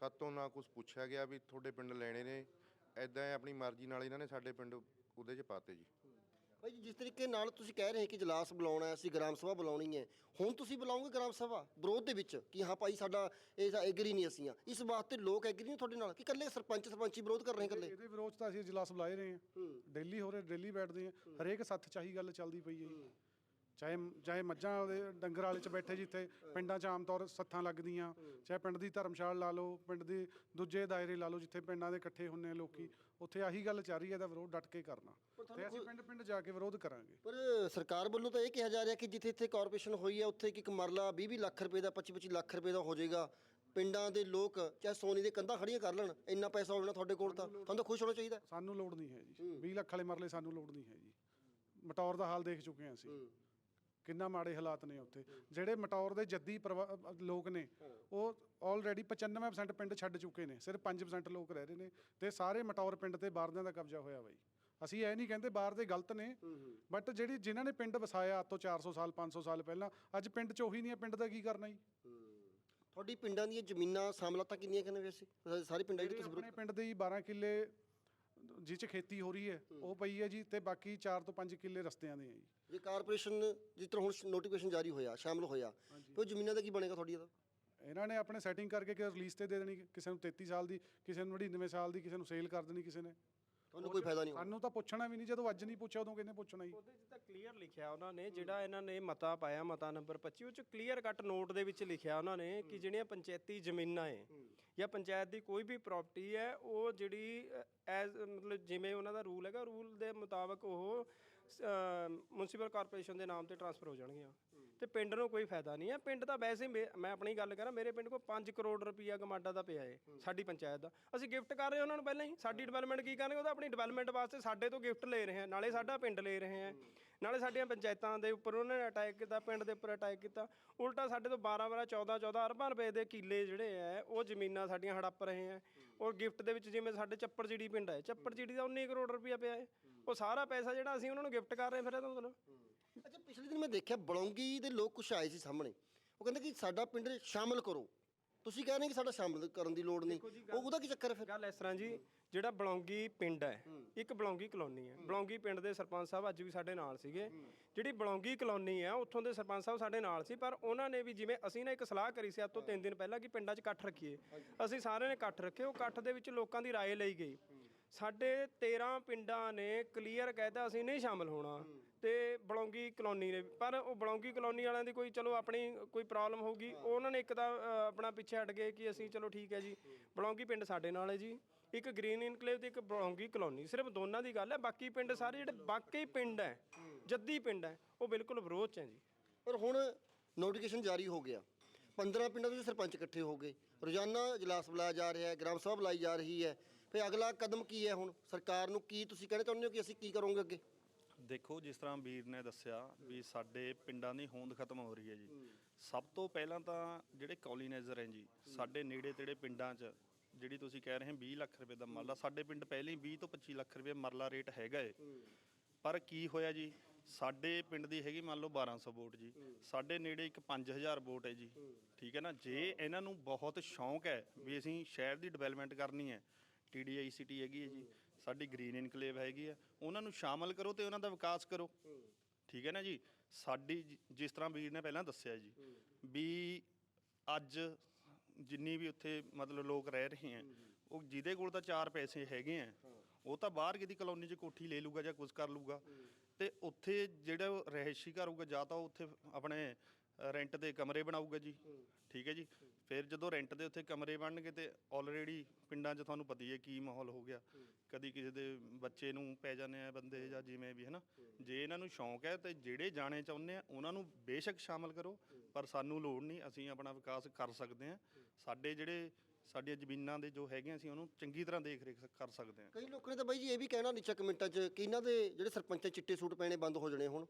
ਸਾਤੋਂ ਨਾ ਕੁਝ ਪੁੱਛਿਆ ਗਿਆ ਵੀ ਤੁਹਾਡੇ ਪਿੰਡ ਲੈਣੇ ਨੇ। ਐਦਾਂ ਆਪਣੀ ਮਰਜ਼ੀ ਨਾਲ ਇਹਨਾਂ ਨੇ ਸਾਡੇ ਪਿੰਡ ਉਹਦੇ 'ਚ ਪਾਤੇ ਜੀ। ਬਾਈ ਜੀ ਜਿਸ ਤਰੀਕੇ ਨਾਲ ਤੁਸੀਂ ਕਹਿ ਰਹੇ ਕਿ ਜਲਾਸ ਬੁਲਾਉਣਾ ਹੈ ਅਸੀਂ ਗ੍ਰਾਮ ਸਭਾ ਬੁਲਾਉਣੀ ਹੈ ਹੁਣ ਤੁਸੀਂ ਬੁਲਾਓਗੇ ਗ੍ਰਾਮ ਸਭਾ ਵਿਰੋਧ ਦੇ ਵਿੱਚ ਕਿ ਹਾਂ ਭਾਈ ਸਾਡਾ ਇਹ ਐਗਰੀ ਨਹੀਂ ਅਸੀਂ ਆ ਇਸ ਵਾਸਤੇ ਲੋਕ ਐਗਰੀ ਨਹੀਂ ਤੁਹਾਡੇ ਨਾਲ ਕਿ ਇਕੱਲੇ ਸਰਪੰਚ ਸਰਪੰਚੀ ਵਿਰੋਧ ਕਰ ਰਹੇ ਇਕੱਲੇ? ਇਹਦੇ ਵਿਰੋਧ ਤਾਂ ਅਸੀਂ ਇਜਲਾਸ ਬੁਲਾਏ ਰਹੇ ਹਾਂ। ਡੇਲੀ ਹੋ ਰਹੇ ਡੇਲੀ ਬੈਠਦੇ ਹਾਂ। ਹਰੇਕ ਸੱਥ ਚਾਹੀ ਗੱਲ ਚੱਲਦੀ ਪਈ ਹੈ ਜੀ। ਚਾਹੇ ਚਾਹੇ ਮੱਝਾਂ ਦੇ ਡੰਗਰ ਵਾਲੇ 'ਚ ਬੈਠੇ ਜਿੱਥੇ ਪਿੰਡਾਂ 'ਚ ਆਮ ਤੌਰ ਸੱਥਾਂ ਲੱਗਦੀਆਂ ਚਾਹੇ ਪਿੰਡ ਦੀ ਧਰਮਸ਼ਾਲਾ ਲਾ ਲਓ ਪਿੰਡ ਦੇ ਦੂਜੇ ਦਾਇਰੇ ਲਾ ਲਓ ਜਿੱਥੇ ਪਿੰਡਾਂ ਦੇ ਇਕੱਠੇ ਹੁੰਨੇ ਆ ਲੋਕੀ ਉੱਥੇ ਆਹੀ ਗੱਲ ਚੱਲ ਰਹੀ ਹੈ ਇਹਦਾ ਵਿਰੋਧ ਡਟ ਕੇ ਕਰਨਾ। ਤੇ ਅਸੀਂ ਪਿੰਡ ਪਿੰਡ ਜਾ ਕੇ ਵਿਰੋਧ ਕਰਾਂਗੇ। ਪਰ ਸਰਕਾਰ ਵੱਲੋਂ ਤਾਂ ਇਹ ਕਿਹਾ ਜਾ ਰਿਹਾ ਕਿ ਜਿੱਥੇ ਇੱਥੇ ਕਾਰਪੋਰੇਸ਼ਨ ਹੋਈ ਹੈ ਉੱਥੇ ਇੱਕ ਮਰਲਾ 20-20 ਲੱਖ ਰੁਪਏ ਦਾ 25-25 ਲੱਖ ਰੁਪਏ ਦਾ ਹੋ ਜਾਏਗਾ। ਪਿੰਡਾਂ ਦੇ ਲੋਕ ਚਾਹੇ ਸੋਨੇ ਦੇ ਕੰਧਾਂ ਖੜੀਆਂ ਕਰ ਲੈਣ ਇੰਨਾ ਪੈਸਾ ਹੋਣਾ ਤੁਹਾਡੇ ਕੋਲ ਤਾਂ ਤੁਹਾਨੂੰ ਤਾਂ ਖੁਸ਼ ਹੋਣਾ ਚਾਹੀਦਾ। ਸਾਨੂੰ ਲੋੜ ਨਹੀਂ ਹੈ ਜੀ। 20 ਲੱਖ ਵਾਲੇ ਮਰਲੇ ਸਾਨੂੰ ਲੋੜ ਨਹੀਂ ਹੈ ਜੀ। ਮਟੌਰ ਦਾ ਹਾਲ ਦੇਖ ਚੁੱਕੇ ਹਾਂ ਅਸੀਂ। ਕਿੰਨਾ ਮਾੜੇ ਹਾਲਾਤ ਨੇ ਉੱਥੇ। ਜਿਹੜੇ ਮਟੌਰ ਦੇ ਜੱਦੀ ਪਰਿਵਾ- ਲੋਕ ਨੇ ਉਹ ਆਲਰੇਡੀ 95% ਪਿੰਡ ਛੱਡ ਚੁੱਕੇ ਨੇ ਸਿਰਫ 5% ਲੋਕ ਰਹਿ ਰਹੇ ਨੇ ਤੇ ਸਾਰੇ ਮਟੌਰ ਪਿੰਡ ਤੇ ਬਾਹਰਦਿਆਂ ਦਾ ਕਬਜ਼ਾ ਹੋਇਆ ਬਾਈ। ਅਸੀਂ ਇਹ ਨਹੀਂ ਕਹਿੰਦੇ ਬਾਹਰ ਦੇ ਗਲਤ ਨੇ ਬਟ ਜਿਹੜੀ ਜਿਨ੍ਹਾਂ ਨੇ ਪਿੰਡ ਵਸਾਇਆ ਅੱਜ ਤੋਂ 400 ਸਾਲ 500 ਸਾਲ ਪਹਿਲਾਂ ਅੱਜ ਪਿੰਡ 'ਚ ਉਹੀ ਨਹੀਂ ਹੈ ਪਿੰਡ ਦਾ ਕੀ ਕਰਨਾ ਜੀ? ਤੁਹਾਡੀ ਪਿੰਡਾਂ ਦੀਆਂ ਜ਼ਮੀਨਾਂ ਸਾਮਲਾਤਾਂ ਕਿੰਨੀਆਂ ਕਿੰਨੇ ਵੈਸੇ ਸਾਰੇ ਪਿੰਡਾਂ ਤੁਸੀਂ ਆਪਣੇ ਪਿੰਡ ਦੇ ਹੀ 12 ਕਿੱਲੇ ਜਿਹ 'ਚ ਖੇਤੀ ਹੋ ਰਹੀ ਹੈ ਉਹ ਪਈ ਹੈ ਜੀ ਤੇ ਬਾਕੀ 4 ਤੋਂ 5 ਕਿੱਲੇ ਰਸਤਿਆਂ ਦੇ ਹੈ ਜੀ। ਜੇ ਕਾਰਪੋਰੇਸ਼ਨ ਜਿਸ ਤਰ੍ਹਾਂ ਹੁਣ ਨੋਟੀਫਿਕੇਸ਼ਨ ਜਾਰੀ ਹੋਇਆ ਸ਼ਾਮਲ ਹੋਇਆ ਤੇ ਉਹ ਜ਼ਮੀਨਾਂ ਦਾ ਕੀ ਬਣੇਗਾ ਤੁਹਾਡੀ ਦਾ ਇਹਨਾਂ ਨੇ ਆਪਣੇ ਸੈਟਿੰਗ ਕਰਕੇ ਕਿ ਰਿਲੀਜ਼ ਤੇ ਦੇ ਦੇਣੀ ਕਿਸੇ ਨੂੰ 33 ਸਾਲ ਦੀ ਕਿਸੇ ਨੂੰ 99 ਸਾਲ ਦੀ ਕਿਸੇ ਨੂੰ ਸੇਲ ਕਰ ਦੇਣੀ ਕਿਸੇ ਨੇ। ਤੁਹਾਨੂੰ ਕੋਈ ਫਾਇਦਾ ਨਹੀਂ ਹੋਣਾ। ਸਾਨੂੰ ਤਾਂ ਪੁੱਛਣਾ ਵੀ ਨਹੀਂ ਜਦੋਂ ਅੱਜ ਨਹੀਂ ਪੁੱਛਿਆ ਉਦੋਂ ਕਿਹਨੇ ਪੁੱਛਣਾ ਜੀ। ਉਹਦੇ 'ਚ ਤਾਂ ਕਲੀਅਰ ਲਿਖਿਆ ਉਹਨਾਂ ਨੇ ਜਿਹੜਾ ਇਹਨਾਂ ਨੇ ਮਤਾ ਪਾਇਆ ਮਤਾ ਨੰਬਰ 25 ਉਹ 'ਚ ਕਲੀਅਰ ਕੱਟ ਨੋਟ ਦੇ ਵਿੱਚ ਲਿਖਿਆ ਉਹਨਾਂ ਨੇ ਕਿ ਜਿਹੜੀਆਂ ਪੰਚਾਇਤੀ ਜ਼ਮੀਨਾਂ ਹੈ ਜਾਂ ਪੰਚਾਇਤ ਦੀ ਕੋਈ ਵੀ ਪ੍ਰਾਪਰਟੀ ਹੈ, ਉਹ ਜਿਹੜੀ ਐਜ਼ ਮਤਲਬ ਜਿਵੇਂ ਉਹਨਾਂ ਦਾ ਰੂਲ ਹੈਗਾ ਰੂਲ ਦੇ ਮੁਤਾਬਕ ਉਹ ਮਿਊਨਿਸਪਲ ਕਾਰਪੋਰੇਸ਼ਨ ਦੇ ਨਾਮ ਤੇ ਟ੍ਰਾਂਸਫਰ ਹੋ ਜਾਣਗੀਆਂ। ਤੇ ਪਿੰਡ ਨੂੰ ਕੋਈ ਫਾਇਦਾ ਨਹੀਂ ਹੈ। ਪਿੰਡ ਤਾਂ ਵੈਸੇ ਮੇ- ਮੈਂ ਆਪਣੀ ਗੱਲ ਕਰਾਂ, ਮੇਰੇ ਪਿੰਡ ਕੋਲ 5 ਕਰੋੜ ਰੁਪਈਆ ਗਮਾਡਾ ਦਾ ਪਿਆ ਏ, ਸਾਡੀ ਪੰਚਾਇਤ ਦਾ। ਅਸੀਂ ਗਿਫਟ ਕਰ ਰਹੇ ਉਹਨਾਂ ਨੂੰ ਪਹਿਲਾਂ ਹੀ। ਸਾਡੀ ਡਿਵੈਲਪਮੈਂਟ ਕੀ ਕਰਨਗੇ? ਉਹ ਤਾਂ ਆਪਣੀ ਡਿਵੈਲਪਮੈਂਟ ਵਾਸਤੇ ਸਾਡੇ ਤੋਂ ਗਿਫਟ ਲੈ ਰਹੇ ਆ, ਨਾਲੇ ਸਾਡਾ ਪਿੰਡ ਲੈ ਰਹੇ ਆ। ਨਾਲੇ ਸਾਡੀਆਂ ਪੰਚਾਇਤਾਂ ਦੇ ਉੱਪਰ ਉਹਨਾਂ ਨੇ ਅਟੈਕ ਕੀਤਾ, ਪਿੰਡ ਦੇ ਉੱਪਰ ਅਟੈਕ ਕੀਤਾ। ਉਲਟਾ ਸਾਡੇ ਤੋਂ 12 12 14 14 ਅਰਬਾਂ ਰੁਪਏ ਦੇ ਕਿੱਲੇ ਜਿਹੜੇ ਆ ਉਹ ਜ਼ਮੀਨਾਂ ਸਾਡੀਆਂ ਹੜੱਪ ਰਹੇ ਆ ਔਰ ਗਿਫਟ ਦੇ ਵਿੱਚ ਜਿਵੇਂ ਸਾਡੇ ਚੱਪੜ ਜੀੜੀ ਪਿੰਡ ਹੈ ਚੱਪੜ ਜੀੜੀ ਦਾ 19 ਕਰੋੜ ਰੁਪਇਆ ਪਿਆ ਹੈ ਉਹ ਸਾਰਾ ਪੈਸਾ ਜਿਹੜਾ ਅਸੀਂ ਉਹਨਾਂ ਨੂੰ ਗਿਫਟ ਕਰ ਰਹੇ ਹਾਂ ਫਿਰ ਇਹਦਾ ਮਤਲਬ। ਅੱਛਾ, ਪਿਛਲੇ ਦਿਨ ਮੈਂ ਦੇਖਿਆ ਬਲੌਂਗੀ ਦੇ ਲੋਕ ਕੁਛ ਆਏ ਸੀ ਸਾਹਮਣੇ। ਉਹ ਕਹਿੰਦੇ ਕਿ ਸਾਡਾ ਪਿੰਡ ਸ਼ਾਮਲ ਕਰੋ। ਤੁਸੀਂ ਕਹਿ ਰਹੇ ਕਿ ਸਾਡਾ ਸ਼ਾਮਲ ਕਰਨ ਦੀ ਲੋੜ ਨਹੀਂ ਉਹ ਉਹਦਾ ਕੀ ਚੱਕਰ ਹੈ ਫਿਰ ਗੱਲ ਇਸ ਤਰ੍ਹਾਂ ਜੀ ਜਿਹੜਾ ਬਲੌਂਗੀ ਪਿੰਡ ਹੈ ਇੱਕ ਬਲੌਂਗੀ ਕਲੋਨੀ ਹੈ ਬਲੌਂਗੀ ਪਿੰਡ ਦੇ ਸਰਪੰਚ ਸਾਹਿਬ ਅੱਜ ਵੀ ਸਾਡੇ ਨਾਲ ਸੀਗੇ ਜਿਹੜੀ ਬਲੌਂਗੀ ਕਲੋਨੀ ਹੈ ਉੱਥੋਂ ਦੇ ਸਰਪੰਚ ਸਾਹਿਬ ਸਾਡੇ ਨਾਲ ਸੀ ਪਰ ਉਹਨਾਂ ਨੇ ਵੀ ਜਿਵੇਂ ਅਸੀਂ ਨਾ ਇੱਕ ਸਲਾਹ ਕਰੀ ਸੀ ਅੱਜ ਤੋਂ 3 ਦਿਨ ਪਹਿਲਾਂ ਕਿ ਪਿੰਡਾਂ 'ਚ ਇਕੱਠ ਰੱਖੀਏ ਅਸੀਂ ਸਾਰਿਆਂ ਨੇ ਇਕੱਠ ਰੱਖੇ ਉਹ ਇਕੱਠ ਦੇ ਵਿੱਚ ਲੋਕਾਂ ਦੀ رائے ਲਈ ਗਈ ਸਾਡੇ 13 ਪਿੰਡਾਂ ਨੇ ਕਲੀਅਰ ਕਹਿਤਾ ਅਸੀਂ ਨਹੀਂ ਸ਼ਾਮਲ ਹੋਣਾ। ਤੇ ਬਲੌਂਗੀ ਕਲੋਨੀ ਨੇ ਪਰ ਉਹ ਬਲੌਂਗੀ ਕਲੋਨੀ ਵਾਲਿਆਂ ਦੀ ਕੋਈ ਚਲੋ ਆਪਣੀ ਕੋਈ ਪ੍ਰੋਬਲਮ ਹੋਊਗੀ ਉਹ ਉਹਨਾਂ ਨੇ ਇੱਕ ਤਾਂ ਆਪਣਾ ਪਿੱਛੇ ਹਟ ਗਏ ਕਿ ਅਸੀਂ ਚਲੋ ਠੀਕ ਹੈ ਜੀ ਬਲੌਂਗੀ ਪਿੰਡ ਸਾਡੇ ਨਾਲ ਹੈ ਜੀ। ਇੱਕ ਗ੍ਰੀਨ ਇਨਕਲੇਵ ਤੇ ਇੱਕ ਬਲੌਂਗੀ ਕਲੋਨੀ ਸਿਰਫ ਦੋਨਾਂ ਦੀ ਗੱਲ ਹੈ ਬਾਕੀ ਪਿੰਡ ਸਾਰੇ ਜਿਹੜੇ ਬਾਕੀ ਪਿੰਡ ਹੈ ਜੱਦੀ ਪਿੰਡ ਹੈ ਉਹ ਬਿਲਕੁਲ ਵਿਰੋਧ ਚ ਹੈ ਜੀ। ਪਰ ਹੁਣ ਨੋਟੀਫਿਕੇਸ਼ਨ ਜਾਰੀ ਹੋ ਗਿਆ। 15 ਪਿੰਡਾਂ ਦੇ ਸਰਪੰਚ ਇਕੱਠੇ ਹੋ ਗਏ। ਰੋਜ਼ਾਨਾ ਇਜਲਾਸ ਬੁਲਾਇਆ ਜਾ ਰਿਹਾ ਹੈ ਗ੍ਰਾਮ ਸਭਾ ਬੁਲਾਈ ਜਾ ਰਹੀ ਹੈ। ਫਿਰ ਅਗਲਾ ਕਦਮ ਕੀ ਹੈ ਹੁਣ? ਸਰਕਾਰ ਨੂੰ ਕੀ ਤੁਸੀਂ ਕਹਿਣਾ ਚਾਹੁੰਦੇ ਹੋ ਕਿ ਅਸੀਂ ਕੀ ਕਰੋਗੇ ਅੱਗੇ? ਦੇਖੋ, ਜਿਸ ਤਰ੍ਹਾਂ ਵੀਰ ਨੇ ਦੱਸਿਆ ਵੀ ਸਾਡੇ ਪਿੰਡਾਂ ਦੀ ਹੋਂਦ ਖਤਮ ਹੋ ਰਹੀ ਹੈ ਜੀ। ਸਭ ਤੋਂ ਪਹਿਲਾਂ ਤਾਂ ਜਿਹੜੇ ਕੌਲੀਨਾਈਜ਼ਰ ਹੈ ਜੀ, ਸਾਡੇ ਨੇੜੇ ਤੇੜੇ ਪਿੰਡਾਂ 'ਚ, ਜਿਹੜੀ ਤੁਸੀਂ ਕਹਿ ਰਹੇ ਹੋ 20 ਲੱਖ ਰੁਪਏ ਦਾ ਮਰਲਾ, ਸਾਡੇ ਪਿੰਡ ਪਹਿਲਾਂ ਹੀ 20 ਤੋਂ 25 ਲੱਖ ਰੁਪਏ ਮਰਲਾ ਰੇਟ ਹੈਗਾ ਏ। ਪਰ ਕੀ ਹੋਇਆ ਜੀ? ਸਾਡੇ ਪਿੰਡ ਦੀ ਹੈਗੀ ਮੰਨ ਲਓ 1200 ਵੋਟ ਜੀ। ਸਾਡੇ ਨੇੜੇ ਇੱਕ 5000 ਵੋਟ ਹੈ ਜੀ। ਠੀਕ ਹੈ ਨਾ? ਜੇ ਇਹਨਾਂ ਨੂੰ ਬਹੁਤ ਸ਼ੌਂਕ ਹੈ ਵੀ ਅਸੀਂ ਸ਼ਹਿਰ ਦੀ ਡਿਵੈਲਪਮੈਂਟ ਕਰਨੀ ਹੈ ਟੀਡੀਆਈਸੀਟੀ ਹੈਗੀ ਹੈ ਜੀ। ਸਾਡੀ ਗ੍ਰੀਨ ਇਨਕਲੇਵ ਹੈਗੀ ਹੈ। ਉਹਨਾਂ ਨੂੰ ਸ਼ਾਮਲ ਕਰੋ ਤੇ ਉਹਨਾਂ ਦਾ ਵਿਕਾਸ ਕਰੋ। ਠੀਕ ਹੈ ਨਾ ਜੀ? ਸਾਡੀ ਜਿਸ ਤਰ੍ਹਾਂ ਵੀਰ ਨੇ ਪਹਿਲਾਂ ਦੱਸਿਆ ਜੀ, ਵੀ ਅੱਜ ਜਿੰਨੀ ਵੀ ਉੱਥੇ ਮਤਲਬ ਲੋਕ ਰਹਿ ਰਹੇ ਆ ਉਹ ਜਿਹਦੇ ਕੋਲ ਤਾਂ ਚਾਰ ਪੈਸੇ ਹੈਗੇ ਆ ਉਹ ਤਾਂ ਬਾਹਰ ਕਿਤੇ ਕਲੋਨੀ 'ਚ ਕੋਠੀ ਲੈ ਲੂਗਾ ਜਾਂ ਕੁਝ ਕਰ ਲੂਗਾ ਤੇ ਉੱਥੇ ਜਿਹੜਾ ਉਹ ਰਹਿਸ਼ੀ ਘਰ ਜਾਂ ਤਾਂ ਉਹ ਉੱਥੇ ਆਪਣੇ ਰੈਂਟ ਦੇ ਕਮਰੇ ਬਣਾਊਗਾ ਜੀ। ਠੀਕ ਹੈ ਜੀ? ਫਿਰ ਜਦੋਂ ਰੈਂਟ ਦੇ ਉੱਥੇ ਕਮਰੇ ਬਣਨਗੇ ਤੇ ਆਲਰੇਡੀ ਪਿੰਡਾਂ 'ਚ ਤੁਹਾਨੂੰ ਪਤਾ ਹੀ ਹੈ ਕੀ ਮਾਹੌਲ ਹੋ ਗਿਆ। ਕਦੀ ਕਿਸੇ ਦੇ ਬੱਚੇ ਨੂੰ ਪੈ ਜਾਂਦੇ ਆ ਬੰਦੇ ਜਾਂ ਜਿਵੇਂ ਵੀ ਹੈ ਨਾ ਜੇ ਇਹਨਾਂ ਨੂੰ ਸ਼ੌਂਕ ਹੈ ਤੇ ਜਿਹੜੇ ਜਾਣੇ ਚਾਹੁੰਦੇ ਆ, ਉਹਨਾਂ ਨੂੰ ਬੇਸ਼ੱਕ ਸ਼ਾਮਲ ਕਰੋ, ਪਰ ਸਾਨੂੰ ਲੋੜ ਨਹੀਂ, ਅਸੀਂ ਆਪਣਾ ਵਿਕਾਸ ਕਰ ਸਕਦੇ ਹਾਂ ਸਾਡੇ ਜਿਹੜੇ, ਸਾਡੀਆਂ ਜ਼ਮੀਨਾਂ ਦੇ ਜੋ ਹੈਗੇ ਅਸੀਂ ਉਹਨੂੰ ਚੰਗੀ ਤਰ੍ਹਾਂ ਦੇਖ ਰੇਖ ਕਰ ਸਕਦੇ ਹਾਂ ਕਈ ਲੋਕਾਂ ਨੇ ਤਾਂ ਬਾਈ ਜੀ ਇਹ ਵੀ ਕਹਿਣਾ, ਨੀਚਾ ਕਮੈਂਟਾਂ 'ਚ ਕਿ ਇਹਨਾਂ ਦੇ ਜਿਹੜੇ ਸਰਪੰਚ ਚਿੱਟੇ ਸੂਟ ਪੈਣੇ ਬੰਦ ਹੋ ਜਾਣੇ ਹੁਣ।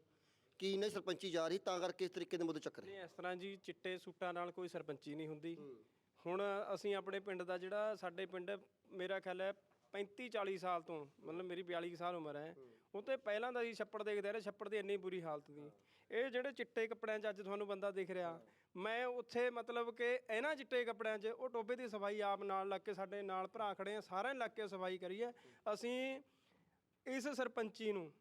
ਕਿ ਦੀ ਸਰਪੰਚੀ ਜਾ ਰਹੀ ਤਾਂ ਕਰਕੇ ਇਸ ਤਰੀਕੇ ਦੇ ਮੁੱਦੇ ਚੱਕ ਰਹੇ? ਨਹੀਂ ਇਸ ਤਰ੍ਹਾਂ ਜੀ ਚਿੱਟੇ ਸੂਟਾਂ ਨਾਲ ਕੋਈ ਸਰਪੰਚੀ ਨਹੀਂ ਹੁੰਦੀ। ਹੁਣ ਅਸੀਂ ਆਪਣੇ ਪਿੰਡ ਦਾ ਜਿਹੜਾ ਸਾਡੇ ਪਿੰਡ ਮੇਰਾ ਖਿਆਲ ਹੈ 35 40 ਸਾਲ ਤੋਂ ਮਤਲਬ ਮੇਰੀ 42 ਸਾਲ ਉਮਰ ਹੈ ਉਹ ਤੇ ਪਹਿਲਾਂ ਦਾ ਜੀ ਛੱਪੜ ਦੇਖਦੇ ਰਹੇ ਛੱਪੜ ਦੀ ਇੰਨੀ ਬੁਰੀ ਹਾਲਤ ਸੀ ਇਹ ਜਿਹੜੇ ਚਿੱਟੇ ਕੱਪੜਿਆਂ 'ਚ ਅੱਜ ਤੁਹਾਨੂੰ ਬੰਦਾ ਦਿਖ ਰਿਹਾ ਮੈਂ ਉੱਥੇ ਮਤਲਬ ਕਿ ਇਹਨਾਂ ਚਿੱਟੇ ਕੱਪੜਿਆਂ 'ਚ ਉਹ ਟੋਬੇ ਦੀ ਸਫ਼ਾਈ ਆਪ ਨਾਲ ਲੱਗ ਕੇ ਸਾਡੇ ਨਾਲ ਭਰਾ ਖੜੇ ਆ ਸਾਰਿਆਂ ਲੱਗ ਕੇ ਸਫ਼ਾਈ ਕਰੀ ਹੈ। ਅਸੀਂ ਇਸ ਸਰਪੰਚੀ ਨੂੰ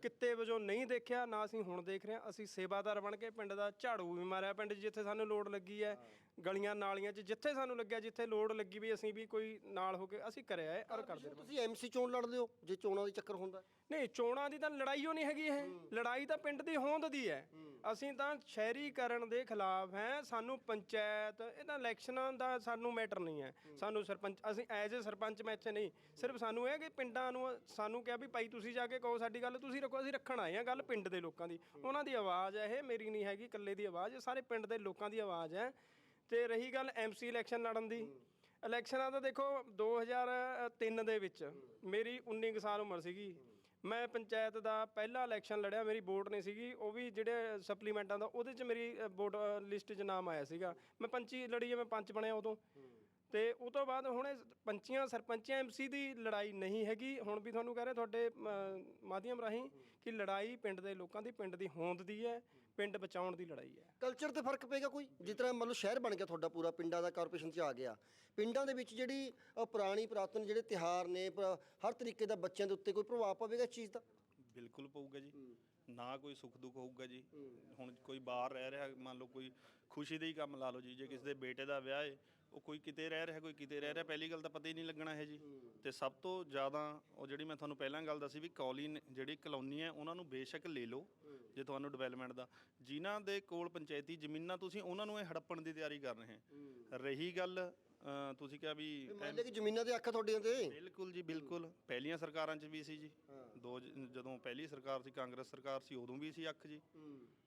ਕਿੱਤੇ ਵਜੋਂ ਨਹੀਂ ਦੇਖਿਆ ਨਾ ਅਸੀਂ ਹੁਣ ਦੇਖ ਰਹੇ ਹਾਂ। ਅਸੀਂ ਸੇਵਾਦਾਰ ਬਣ ਕੇ ਪਿੰਡ ਦਾ ਝਾੜੂ ਵੀ ਮਾਰਿਆ। ਪਿੰਡ 'ਚ ਜਿੱਥੇ ਸਾਨੂੰ ਲੋੜ ਲੱਗੀ ਹੈ ਗਲੀਆਂ ਨਾਲੀਆਂ 'ਚ ਜਿੱਥੇ ਸਾਨੂੰ ਲੱਗਿਆ ਜਿੱਥੇ ਲੋੜ ਲੱਗੀ ਵੀ ਅਸੀਂ ਵੀ ਕੋਈ ਨਾਲ ਹੋ ਕੇ ਅਸੀਂ ਕਰਿਆ ਹੈ ਔਰ ਕਰਦੇ ਰਹਾਂਗੇ ਤੁਸੀਂ ਐਮਸੀ ਚੋਣ ਲੜਦੇ ਹੋ ਜੇ ਚੋਣਾਂ ਦੀ ਚੱਕਰ ਹੁੰਦਾ। ਨਹੀਂ ਚੋਣਾਂ ਦੀ ਤਾਂ ਲੜਾਈ ਓ ਨਹੀਂ ਹੈਗੀ ਇਹ। ਲੜਾਈ ਤਾਂ ਪਿੰਡ ਦੀ ਹੋਂਦ ਦੀ ਹੈ। ਅਸੀਂ ਤਾਂ ਸ਼ਹਿਰੀਕਰਨ ਦੇ ਖਿਲਾਫ ਹੈ ਸਾਨੂੰ ਪੰਚਾਇਤ ਇਹ ਤਾਂ ਇਲੈਕਸ਼ਨਾਂ ਦਾ ਸਾਨੂੰ ਮੈਟਰ ਨਹੀਂ ਹੈ। ਸਾਨੂੰ ਸਰਪੰਚ ਅਸੀਂ ਐਜ਼ ਅ ਸਰਪੰਚ ਮੈਂ ਇੱਥੇ ਨਹੀਂ ਸਿਰਫ ਸਾਨੂੰ ਇਹ ਕਿ ਪਿੰਡਾਂ ਨੂੰ ਸਾਨੂੰ ਕਿਹਾ ਵੀ ਭਾਈ ਤੁਸੀਂ ਜਾ ਕੇ ਕਹੋ ਸਾਡੀ ਗੱਲ ਤੁਸੀਂ ਰੱਖੋ ਅਸੀਂ ਰੱਖਣ ਆਏ ਹਾਂ ਗੱਲ ਪਿੰਡ ਦੇ ਲੋਕਾਂ ਦੀ। ਉਹਨਾਂ ਦੀ ਆਵਾਜ਼ ਹੈ ਇਹ ਮੇਰੀ ਨਹੀਂ ਹੈਗੀ ਇਕੱਲੇ ਦੀ ਆਵਾਜ਼ ਇਹ ਸਾਰੇ ਪਿੰਡ ਦੇ ਲੋਕਾਂ ਦੀ ਆਵਾਜ਼ ਹੈ। ਤੇ ਰਹੀ ਗੱਲ ਐਮਸੀ ਇਲੈਕਸ਼ਨ ਲੜਨ ਦੀ। ਇਲੈਕਸ਼ਨਾਂ ਤਾਂ ਦੇਖੋ 2003 ਦੇ ਵਿੱਚ ਮੇਰੀ 19 ਕੁ ਸਾਲ ਉਮਰ ਸੀਗੀ। ਮੈਂ ਪੰਚਾਇਤ ਦਾ ਪਹਿਲਾ ਇਲੈਕਸ਼ਨ ਲੜਿਆ, ਮੇਰੀ ਵੋਟ ਨਹੀਂ ਸੀਗੀ, ਉਹ ਵੀ ਜਿਹੜੇ ਸਪਲੀਮੈਂਟਾਂ ਦਾ, ਉਹਦੇ 'ਚ ਮੇਰੀ ਵੋਟ ਲਿਸਟ 'ਚ ਨਾਮ ਆਇਆ ਸੀਗਾ। ਮੈਂ ਪੰਚੀ ਲੜੀ ਮੈਂ ਪੰਚ ਬਣਿਆ ਉਦੋਂ। ਤੇ ਉਹ ਤੋਂ ਬਾਅਦ ਹੁਣ ਪੰਚੀਆਂ, ਸਰਪੰਚੀਆਂ ਐਮਸੀ ਦੀ ਲੜਾਈ ਨਹੀਂ ਹੈਗੀ। ਹੁਣ ਵੀ ਤੁਹਾਨੂੰ ਕਹਿ ਰਿਹਾ ਤੁਹਾਡੇ ਮਾਧਿਅਮ ਰਾਹੀਂ ਕਿ ਲੜਾਈ ਪਿੰਡ ਦੇ ਲੋਕਾਂ ਦੀ, ਪਿੰਡ ਦੀ ਹੋਂਦ ਦੀ ਹੈ। ਪਿੰਡ ਬਚਾਉਣ ਦੀ ਲੜਾਈ ਹੈ। ਕਲਚਰ ਤੇ ਫ਼ਰਕ ਪਏਗਾ ਕੋਈ? ਜਿਸ ਤਰ੍ਹਾਂ ਮੰਨ ਲਓ ਸ਼ਹਿਰ ਬਣ ਗਿਆ ਤੁਹਾਡਾ ਪੂਰਾ ਪਿੰਡਾਂ ਦਾ ਕਾਰਪੋਰੇਸ਼ਨ 'ਚ ਆ ਗਿਆ। ਪਿੰਡਾਂ ਦੇ ਵਿੱਚ ਜਿਹੜੀ ਅ, ਪੁਰਾਣੀ ਪੁਰਾਤਨ ਜਿਹੜੇ ਤਿਹਾਰ ਨੇ ਪ- ਹਰ ਤਰੀਕੇ ਦਾ ਬੱਚਿਆਂ ਦੇ ਉੱਤੇ ਕੋਈ ਪ੍ਰਭਾਵ ਪਵੇਗਾ ਇਸ ਚੀਜ਼ ਦਾ? ਬਿਲਕੁਲ ਪਊਗਾ ਜੀ। ਨਾ ਕੋਈ ਸੁੱਖ ਦੁੱਖ ਹੋਊਗਾ ਜੀ। ਹੁਣ ਕੋਈ ਬਾਹਰ ਰਹਿ ਰਿਹਾ ਮੰਨ ਲਓ ਕੋਈ ਖੁਸ਼ੀ ਦੇ ਹੀ ਕੰਮ ਲਾ ਲਓ ਜੀ। ਜੇ ਕਿਸੇ ਦੇ ਬੇਟੇ ਦਾ ਵਿਆਹ ਹੈ ਉਹ ਕੋਈ ਕਿਤੇ ਰਹਿ ਰਿਹਾ ਕੋਈ ਕਿਤੇ ਰਹਿ ਰਿਹਾ ਪਹਿਲੀ ਗੱਲ ਤਾਂ ਪਤਾ ਹੀ ਨਹੀਂ ਲੱਗਣਾ ਹੈ ਜੀ। ਤੇ ਸਭ ਤੋਂ ਜ਼ਿਆਦਾ ਉਹ ਜਿਹੜੀ ਮੈਂ ਤੁਹਾਨੂੰ ਪਹਿਲਾਂ ਗੱਲ ਦੱਸੀ ਵੀ ਕੌਲੀ ਨ- ਜਿਹੜੀ ਕਲੋਨੀ ਹੈ ਉਹਨਾਂ ਨੂੰ ਬੇਸ਼ੱਕ ਲੈ ਲਓ ਜੇ ਤੁਹਾਨੂੰ ਡਿਵੈਲਪਮੈਂਟ ਦਾ। ਜਿਨ੍ਹਾਂ ਦੇ ਕੋਲ ਪੰਚਾਇਤੀ ਜ਼ਮੀਨਾਂ ਤੁਸੀਂ ਉਹਨਾਂ ਨੂੰ ਇਹ ਹੜੱਪਣ ਦੀ ਤਿਆਰੀ ਕਰ ਰਹੇ ਹੋ। ਰਹੀ ਗੱਲ ਅ, ਤੁਸੀਂ ਕਿਹਾ ਵੀ ਮੰਨ ਕਿ ਜ਼ਮੀਨਾਂ ਦੇ ਅੱਖ ਤੁਹਾਡੀਆਂ ਤੇ। ਬਿਲਕੁਲ ਜੀ ਬਿਲਕੁਲ। ਪਹਿਲੀਆਂ ਸਰਕਾਰਾਂ 'ਚ ਵੀ ਸੀ ਜੀ। ਦੋ ਜ- ਜਦੋਂ ਪਹਿਲੀ ਸਰਕਾਰ ਸੀ ਕਾਂਗਰਸ ਸਰਕਾਰ ਸੀ ਉਦੋਂ ਵੀ ਸੀ ਅੱਖ ਜੀ।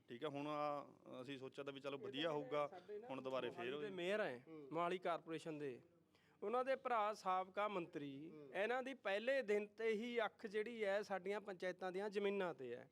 ਠੀਕ ਹੈ ਹੁਣ ਆ ਅਸੀਂ ਸੋਚਿਆ ਤਾਂ ਵੀ ਚਲੋ ਵਧੀਆ ਹੋਊਗਾ ਹੁਣ ਦੁਬਾਰੇ ਫੇਰ ਦੇ ਹੋਈ। ਮੇਅਰ ਹੈ ਮੋਹਾਲੀ ਕਾਰਪੋਰੇਸ਼ਨ ਦੇ। ਉਹਨਾਂ ਦੇ ਭਰਾ ਸਾਬਕਾ ਮੰਤਰੀ ਇਹਨਾਂ ਦੀ ਪਹਿਲੇ ਦਿਨ ਤੇ ਹੀ ਅੱਖ ਜਿਹੜੀ ਹੈ ਸਾਡੀਆਂ ਪੰਚਾਇਤਾਂ ਦੀਆਂ ਜ਼ਮੀਨਾਂ ਤੇ ਹੈ।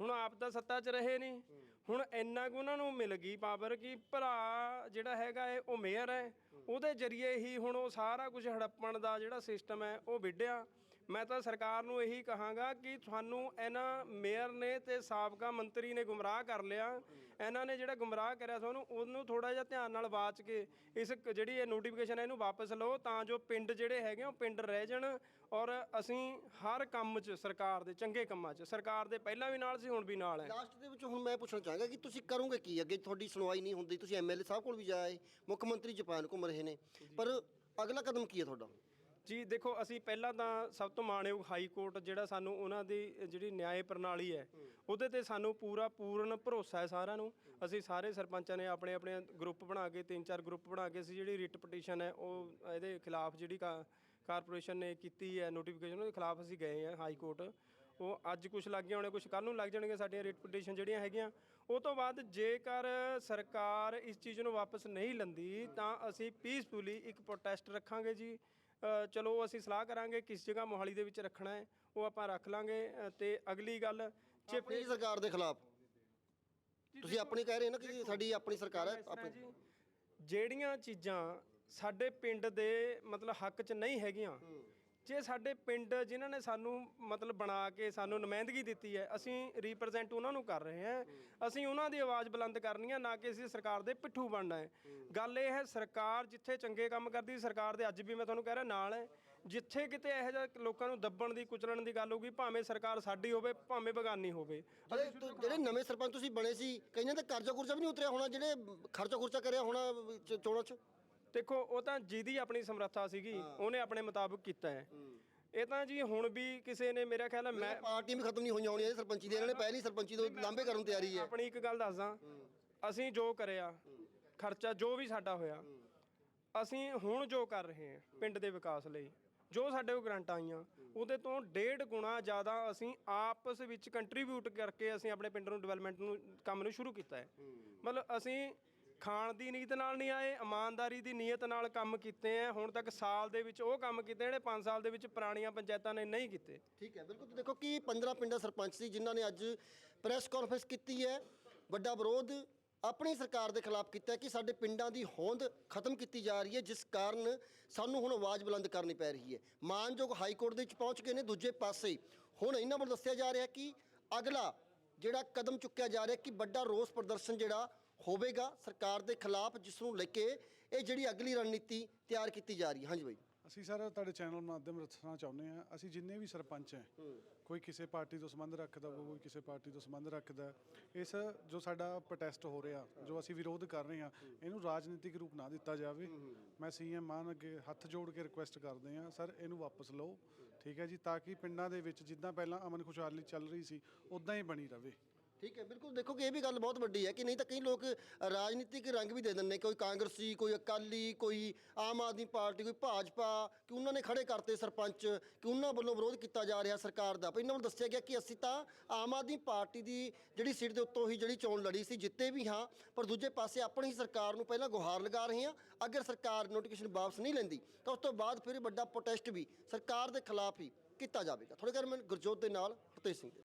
ਹੁਣ ਆਪ ਤਾਂ ਸੱਤਾ 'ਚ ਰਹੇ ਨਹੀਂ। ਹੁਣ ਇੰਨਾ ਕੁ ਉਹਨਾਂ ਨੂੰ ਮਿਲ ਗਈ ਪਾਵਰ ਕਿ ਭਰਾ ਜਿਹੜਾ ਹੈਗਾ ਹੈ ਉਹ ਮੇਅਰ ਹੈ। ਉਹਦੇ ਜ਼ਰੀਏ ਹੀ ਹੁਣ ਉਹ ਸਾਰਾ ਕੁਝ ਹੜੱਪਣ ਦਾ ਜਿਹੜਾ ਸਿਸਟਮ ਹੈ, ਉਹ ਵਿੱਢਿਆ। ਮੈਂ ਤਾਂ ਸਰਕਾਰ ਨੂੰ ਇਹੀ ਕਹਾਂਗਾ ਕਿ ਤੁਹਾਨੂੰ ਇਹਨਾਂ ਮੇਅਰ ਨੇ ਤੇ ਸਾਬਕਾ ਮੰਤਰੀ ਨੇ ਗੁੰਮਰਾਹ ਕਰ ਲਿਆ। ਇਹਨਾਂ ਨੇ ਜਿਹੜਾ ਗੁੰਮਰਾਹ ਕਰਿਆ ਤੁਹਾਨੂੰ ਉਹਨੂੰ ਥੋੜਾ ਜਿਹਾ ਧਿਆਨ ਨਾਲ ਬਾਚ ਕੇ ਇਸ ਜਿਹੜੀ ਇਹ ਨੋਟੀਫਿਕੇਸ਼ਨ ਹੈ ਇਹਨੂੰ ਵਾਪਸ ਲਓ ਤਾਂ ਜੋ ਪਿੰਡ ਜਿਹੜੇ ਹੈਗੇ ਉਹ ਪਿੰਡ ਰਹਿ ਜਾਣ ਔਰ ਅਸੀਂ ਹਰ ਕੰਮ 'ਚ ਸਰਕਾਰ ਦੇ ਚੰਗੇ ਕੰਮਾਂ 'ਚ ਸਰਕਾਰ ਦੇ ਪਹਿਲਾਂ ਵੀ ਨਾਲ ਸੀ ਹੁਣ ਵੀ ਨਾਲ ਹੈ। ਲਾਸਟ ਦੇ ਵਿੱਚ ਹੁਣ ਮੈਂ ਪੁੱਛਣਾ ਚਾਹਾਂਗਾ ਕਿ ਤੁਸੀਂ ਕਰੋਗੇ ਕੀ? ਅੱਗੇ ਤੁਹਾਡੀ ਸੁਣਵਾਈ ਨਹੀਂ ਹੁੰਦੀ ਤੁਸੀਂ ਐਮਐਲਏ ਸਾਹਿਬ ਕੋਲ ਵੀ ਜਾਏ ਮੁੱਖ ਮੰਤਰੀ ਜਾਪਾਨ ਘੁੰਮ ਰਹੇ ਨੇ। ਪਰ ਅਗਲਾ ਕਦਮ ਕੀ ਹੈ ਤੁਹਾਡਾ? ਜੀ ਦੇਖੋ ਅਸੀਂ ਪਹਿਲਾਂ ਤਾਂ ਸਭ ਤੋਂ ਮਾਣਯੋਗ ਹਾਈ ਕੋਰਟ ਜਿਹੜਾ ਸਾਨੂੰ ਉਹਨਾਂ ਦੀ ਜਿਹੜੀ ਨਿਆਂ ਪ੍ਰਣਾਲੀ ਹੈ ਉਹਦੇ ਤੇ ਸਾਨੂੰ ਪੂਰਾ ਪੂਰਨ ਭਰੋਸਾ ਹੈ ਸਾਰਿਆਂ ਨੂੰ। ਅਸੀਂ ਸਾਰੇ ਸਰਪੰਚਾਂ ਨੇ ਆਪਣੇ ਆਪਣੇ ਗਰੁੱਪ ਬਣਾ ਕੇ ਤਿੰਨ ਚਾਰ ਗਰੁੱਪ ਬਣਾ ਕੇ ਅਸੀਂ ਜਿਹੜੀ ਰਿਟ ਪਟੀਸ਼ਨ ਹੈ ਉਹ ਇਹਦੇ ਖਿਲਾਫ ਜਿਹੜੀ ਕਾਰਪੋਰੇਸ਼ਨ ਨੇ ਕੀਤੀ ਹੈ ਨੋਟੀਫਿਕੇਸ਼ਨ ਉਹਦੇ ਖਿਲਾਫ ਅਸੀਂ ਗਏ ਹਾਂ ਹਾਈ ਕੋਰਟ। ਉਹ ਅੱਜ ਕੁਝ ਲੱਗ ਗਏ ਹੋਣੇ ਕੁਝ ਕੱਲ ਨੂੰ ਲੱਗ ਜਾਣਗੇ ਸਾਡੀਆਂ ਰਿਟ ਪਟੀਸ਼ਨ ਜਿਹੜੀਆਂ ਹੈਗੀਆਂ। ਉਹ ਤੋਂ ਬਾਅਦ ਜੇਕਰ ਸਰਕਾਰ ਇਸ ਚੀਜ਼ ਨੂੰ ਵਾਪਸ ਨਹੀਂ ਲੈਂਦੀ ਤਾਂ ਅਸੀਂ ਪੀਸਫੁਲੀ ਇੱਕ ਪ੍ਰੋਟੈਸਟ ਰੱਖਾਂਗੇ ਜੀ। ਚਲੋ ਅਸੀਂ ਸਲਾਹ ਕਰਾਂਗੇ ਕਿਸ ਜਗ੍ਹਾ ਮੋਹਾਲੀ ਦੇ ਵਿੱਚ ਰੱਖਣਾ ਹੈ ਉਹ ਆਪਾਂ ਰੱਖ ਲਾਂਗੇ ਤੇ ਅਗਲੀ ਗੱਲ ਜੇ ਆਪਣੀ ਸਰਕਾਰ ਦੇ ਖਿਲਾਫ। ਤੁਸੀਂ ਆਪਣੀ ਕਹਿ ਰਹੇ ਹੋ ਨਾ ਕਿ ਸਾਡੀ ਆਪਣੀ ਸਰਕਾਰ ਹੈ ਆਪਣੀ। ਜਿਹੜੀਆਂ ਚੀਜ਼ਾਂ ਸਾਡੇ ਪਿੰਡ ਦੇ ਮਤਲਬ ਹੱਕ 'ਚ ਨਹੀਂ ਹੈਗੀਆਂ ਜੇ ਸਾਡੇ ਪਿੰਡ ਜਿਨ੍ਹਾਂ ਨੇ ਸਾਨੂੰ ਮਤਲਬ ਬਣਾ ਕੇ ਸਾਨੂੰ ਨੁਮਾਇੰਦਗੀ ਦਿੱਤੀ ਹੈ ਅਸੀਂ ਰਿਪਰੈਜ਼ੈਂਟ ਉਹਨਾਂ ਨੂੰ ਕਰ ਰਹੇ ਹਾਂ। ਅਸੀਂ ਉਹਨਾਂ ਦੀ ਆਵਾਜ਼ ਬੁਲੰਦ ਕਰਨੀ ਹੈ ਨਾ ਕਿ ਅਸੀਂ ਸਰਕਾਰ ਦੇ ਪਿੱਠੂ ਬਣਨਾ ਹੈ। ਗੱਲ ਇਹ ਹੈ ਸਰਕਾਰ ਜਿੱਥੇ ਚੰਗੇ ਕੰਮ ਕਰਦੀ ਸਰਕਾਰ ਦੇ ਅੱਜ ਵੀ ਮੈਂ ਤੁਹਾਨੂੰ ਕਹਿ ਰਿਹਾ ਨਾਲ ਹੈ। ਜਿੱਥੇ ਕਿਤੇ ਇਹੋ ਜਿਹਾ ਲੋਕਾਂ ਨੂੰ ਦੱਬਣ ਦੀ ਕੁਚਲਣ ਦੀ ਗੱਲ ਹੋਊਗੀ ਭਾਵੇਂ ਸਰਕਾਰ ਸਾਡੀ ਹੋਵੇ ਭਾਵੇਂ ਬਗਾਨੀ ਹੋਵੇ। ਜਿਹੜੇ ਨਵੇਂ ਸਰਪੰਚ ਤੁਸੀਂ ਬਣੇ ਸੀ ਕਈਆਂ ਦਾ ਕਰਜ਼ਾ ਕੁਰਜ਼ਾ ਵੀ ਨਹੀਂ ਉਤਰਿਆ ਹੋਣਾ ਜਿਹੜੇ ਖਰਚਾ ਖੁਰਚਾ ਕਰਿਆ ਹੋਣਾ ਚੋਣਾਂ 'ਚ? ਦੇਖੋ ਉਹ ਤਾਂ ਜਿਹਦੀ ਆਪਣੀ ਸਮਰੱਥਾ ਸੀਗੀ ਉਹਨੇ ਆਪਣੇ ਮੁਤਾਬਕ ਕੀਤਾ ਹੈ। ਇਹ ਤਾਂ ਜੀ ਹੁਣ ਵੀ ਕਿਸੇ ਨੇ ਮੇਰਾ ਖਿਆਲ ਹੈ ਮੈਂ ਪਾਰਟੀਆਂ ਵੀ ਖਤਮ ਨਹੀਂ ਹੋਈਆਂ ਹੋਣੀਆਂ ਸਰਪੰਚੀ ਦੇ ਇਹਨਾਂ ਨੇ ਪਹਿਲੀ ਸਰਪੰਚੀ ਤੋਂ ਲਾਂਭੇ ਕਰਨ ਤਿਆਰੀ ਹੈ। ਆਪਣੀ ਇੱਕ ਗੱਲ ਦੱਸਦਾ। ਅਸੀਂ ਜੋ ਕਰਿਆ ਖਰਚਾ ਜੋ ਵੀ ਸਾਡਾ ਹੋਇਆ ਅਸੀਂ ਹੁਣ ਜੋ ਕਰ ਰਹੇ ਹਾਂ ਪਿੰਡ ਦੇ ਵਿਕਾਸ ਲਈ ਜੋ ਸਾਡੇ ਕੋਲ ਗ੍ਰਾਂਟਾਂ ਆਈਆਂ ਉਹਦੇ ਤੋਂ ਡੇਢ ਗੁਣਾ ਜ਼ਿਆਦਾ ਅਸੀਂ ਆਪਸ ਵਿੱਚ ਕੰਟਰੀਬਿਊਟ ਕਰਕੇ ਅਸੀਂ ਆਪਣੇ ਪਿੰਡ ਨੂੰ ਡਿਵੈਲਪਮੈਂਟ ਨੂੰ ਕੰਮ ਨੂੰ ਸ਼ੁਰੂ ਕੀਤਾ ਹੈ। ਮਤਲਬ ਅਸੀਂ ਖਾਣ ਦੀ ਨੀਤ ਨਾਲ ਨਹੀਂ ਆਏ, ਇਮਾਨਦਾਰੀ ਦੀ ਨੀਅਤ ਨਾਲ ਕੰਮ ਕੀਤੇ ਆ ਹੁਣ ਤੱਕ ਸਾਲ ਦੇ ਵਿੱਚ ਉਹ ਕੰਮ ਕੀਤੇ ਜਿਹੜੇ 5 ਸਾਲ ਦੇ ਵਿੱਚ ਪੁਰਾਣੀਆਂ ਪੰਚਾਇਤਾਂ ਨੇ ਨਹੀਂ ਕੀਤੇ। ਠੀਕ ਹੈ ਬਿਲਕੁਲ। ਦੇਖੋ ਕਿ 15 ਪਿੰਡਾਂ ਸਰਪੰਚ ਸੀ ਜਿਨ੍ਹਾਂ ਨੇ ਅੱਜ ਪ੍ਰੈਸ ਕਾਨਫਰੰਸ ਕੀਤੀ ਹੈ ਵੱਡਾ ਵਿਰੋਧ ਆਪਣੀ ਸਰਕਾਰ ਦੇ ਖਿਲਾਫ ਕੀਤਾ ਕਿ ਸਾਡੇ ਪਿੰਡਾਂ ਦੀ ਹੋਂਦ ਖਤਮ ਕੀਤੀ ਜਾ ਰਹੀ ਹੈ ਜਿਸ ਕਾਰਨ ਸਾਨੂੰ ਹੁਣ ਆਵਾਜ਼ ਬੁਲੰਦ ਕਰਨੀ ਪੈ ਰਹੀ ਹੈ ਮਾਨਯੋਗ ਹਾਈ ਕੋਰਟ ਦੇ ਵਿੱਚ ਪਹੁੰਚ ਗਏ ਨੇ ਦੂਜੇ ਪਾਸੇ। ਹੁਣ ਇਹਨਾਂ ਵੱਲੋਂ ਦੱਸਿਆ ਜਾ ਰਿਹਾ ਕਿ ਅਗਲਾ ਜਿਹੜਾ ਕਦਮ ਚੁੱਕਿਆ ਜਾ ਰਿਹਾ ਕਿ ਵੱਡਾ ਰੋਸ ਪ੍ਰਦਰਸ਼ਨ ਜਿਹੜਾ ਹੋਵੇਗਾ ਸਰਕਾਰ ਦੇ ਖਿਲਾਫ ਜਿਸ ਨੂੰ ਲੈ ਕੇ ਇਹ ਜਿਹੜੀ ਅਗਲੀ ਰਣਨੀਤੀ ਤਿਆਰ ਕੀਤੀ ਜਾ ਰਹੀ ਹੈ। ਹਾਂਜੀ ਬਾਈ। ਅਸੀਂ ਸਰ ਤੁਹਾਡੇ ਚੈਨਲ ਮਾਧਿਅਮ ਦੱਸਣਾ ਚਾਹੁੰਦੇ ਆ ਅਸੀਂ ਜਿੰਨੇ ਵੀ ਸਰਪੰਚ ਹੈ ਕੋਈ ਕਿਸੇ ਪਾਰਟੀ ਤੋਂ ਸੰਬੰਧ ਰੱਖਦਾ ਕੋਈ ਕਿਸੇ ਪਾਰਟੀ ਤੋਂ ਸੰਬੰਧ ਰੱਖਦਾ ਹੈ। ਇਸ ਜੋ ਸਾਡਾ ਪ੍ਰੋਟੈਸਟ ਹੋ ਰਿਹਾ ਜੋ ਅਸੀਂ ਵਿਰੋਧ ਕਰ ਰਹੇ ਹਾਂ ਇਹਨੂੰ ਰਾਜਨੀਤਿਕ ਰੂਪ ਨਾ ਦਿੱਤਾ ਜਾਵੇ। ਮੈਂ ਸੀਐਮ ਮਾਨ ਅੱਗੇ ਹੱਥ ਜੋੜ ਕੇ ਰਿਕੁਐਸਟ ਕਰਦੇ ਹਾਂ ਸਰ ਇਹਨੂੰ ਵਾਪਸ ਲਓ। ਠੀਕ ਹੈ ਜੀ ਤਾਂ ਕਿ ਪਿੰਡਾਂ ਦੇ ਵਿੱਚ ਜਿੱਦਾਂ ਪਹਿਲਾਂ ਅਮਨ ਖੁਸ਼ਹਾਲੀ ਚੱਲ ਰਹੀ ਸੀ ਉਦਾਂ ਹੀ ਬਣੀ ਰਵੇ। ਠੀਕ ਹੈ, ਬਿਲਕੁਲ ਦੇਖੋ ਕਿ ਇਹ ਵੀ ਗੱਲ ਬਹੁਤ ਵੱਡੀ ਹੈ ਕਿ ਨਹੀਂ ਤਾਂ ਕਈ ਲੋਕ ਰਾਜਨੀਤਿਕ ਰੰਗ ਵੀ ਦੇ ਦਿੰਦੇ ਕੋਈ ਕਾਂਗਰਸੀ, ਕੋਈ ਅਕਾਲੀ, ਕੋਈ ਆਮ ਆਦਮੀ ਪਾਰਟੀ, ਕੋਈ ਭਾਜਪਾ, ਕਿ ਉਹਨਾਂ ਨੇ ਖੜੇ ਕਰਤੇ ਸਰਪੰਚ, ਕਿ ਉਹਨਾਂ ਵੱਲੋਂ ਵਿਰੋਧ ਕੀਤਾ ਜਾ ਰਿਹਾ ਸਰਕਾਰ ਦਾ। ਪਰ ਇਹਨਾਂ ਨੂੰ ਦੱਸਿਆ ਗਿਆ ਕਿ ਅਸੀਂ ਤਾਂ ਆਮ ਆਦਮੀ ਪਾਰਟੀ ਦੀ ਜਿਹੜੀ ਸੀਟ ਦੇ ਉੱਤੋਂ ਹੀ ਜਿਹੜੀ ਚੋਣ ਲੜੀ ਸੀ, ਜਿੱਤੇ ਵੀ ਹਾਂ, ਪਰ ਦੂਜੇ ਪਾਸੇ ਆਪਣੀ ਹੀ ਸਰਕਾਰ ਨੂੰ ਪਹਿਲਾਂ ਗੁਹਾਰ ਲਗਾ ਰਹੇ ਹਾਂ। ਅਗਰ ਸਰਕਾਰ ਨੋਟੀਫਿਕੇਸ਼ਨ ਵਾਪਸ ਨਹੀਂ ਲੈਂਦੀ, ਤਾਂ ਉਸ ਤੋਂ ਬਾਅਦ ਫਿਰ ਵੱਡਾ ਪ੍ਰੋਟੈਸਟ ਵੀ ਸਰਕਾਰ ਦੇ ਖਿਲਾਫ ਹੀ ਕੀਤਾ ਜਾਵੇਗਾ। ਥੋੜੇ ਕਰ ਮੈਂ ਗੁਰਜੋਤ ਦੇ ਨਾਲ, ਫਤਿਹ ਸਿੰਘ ਦੇ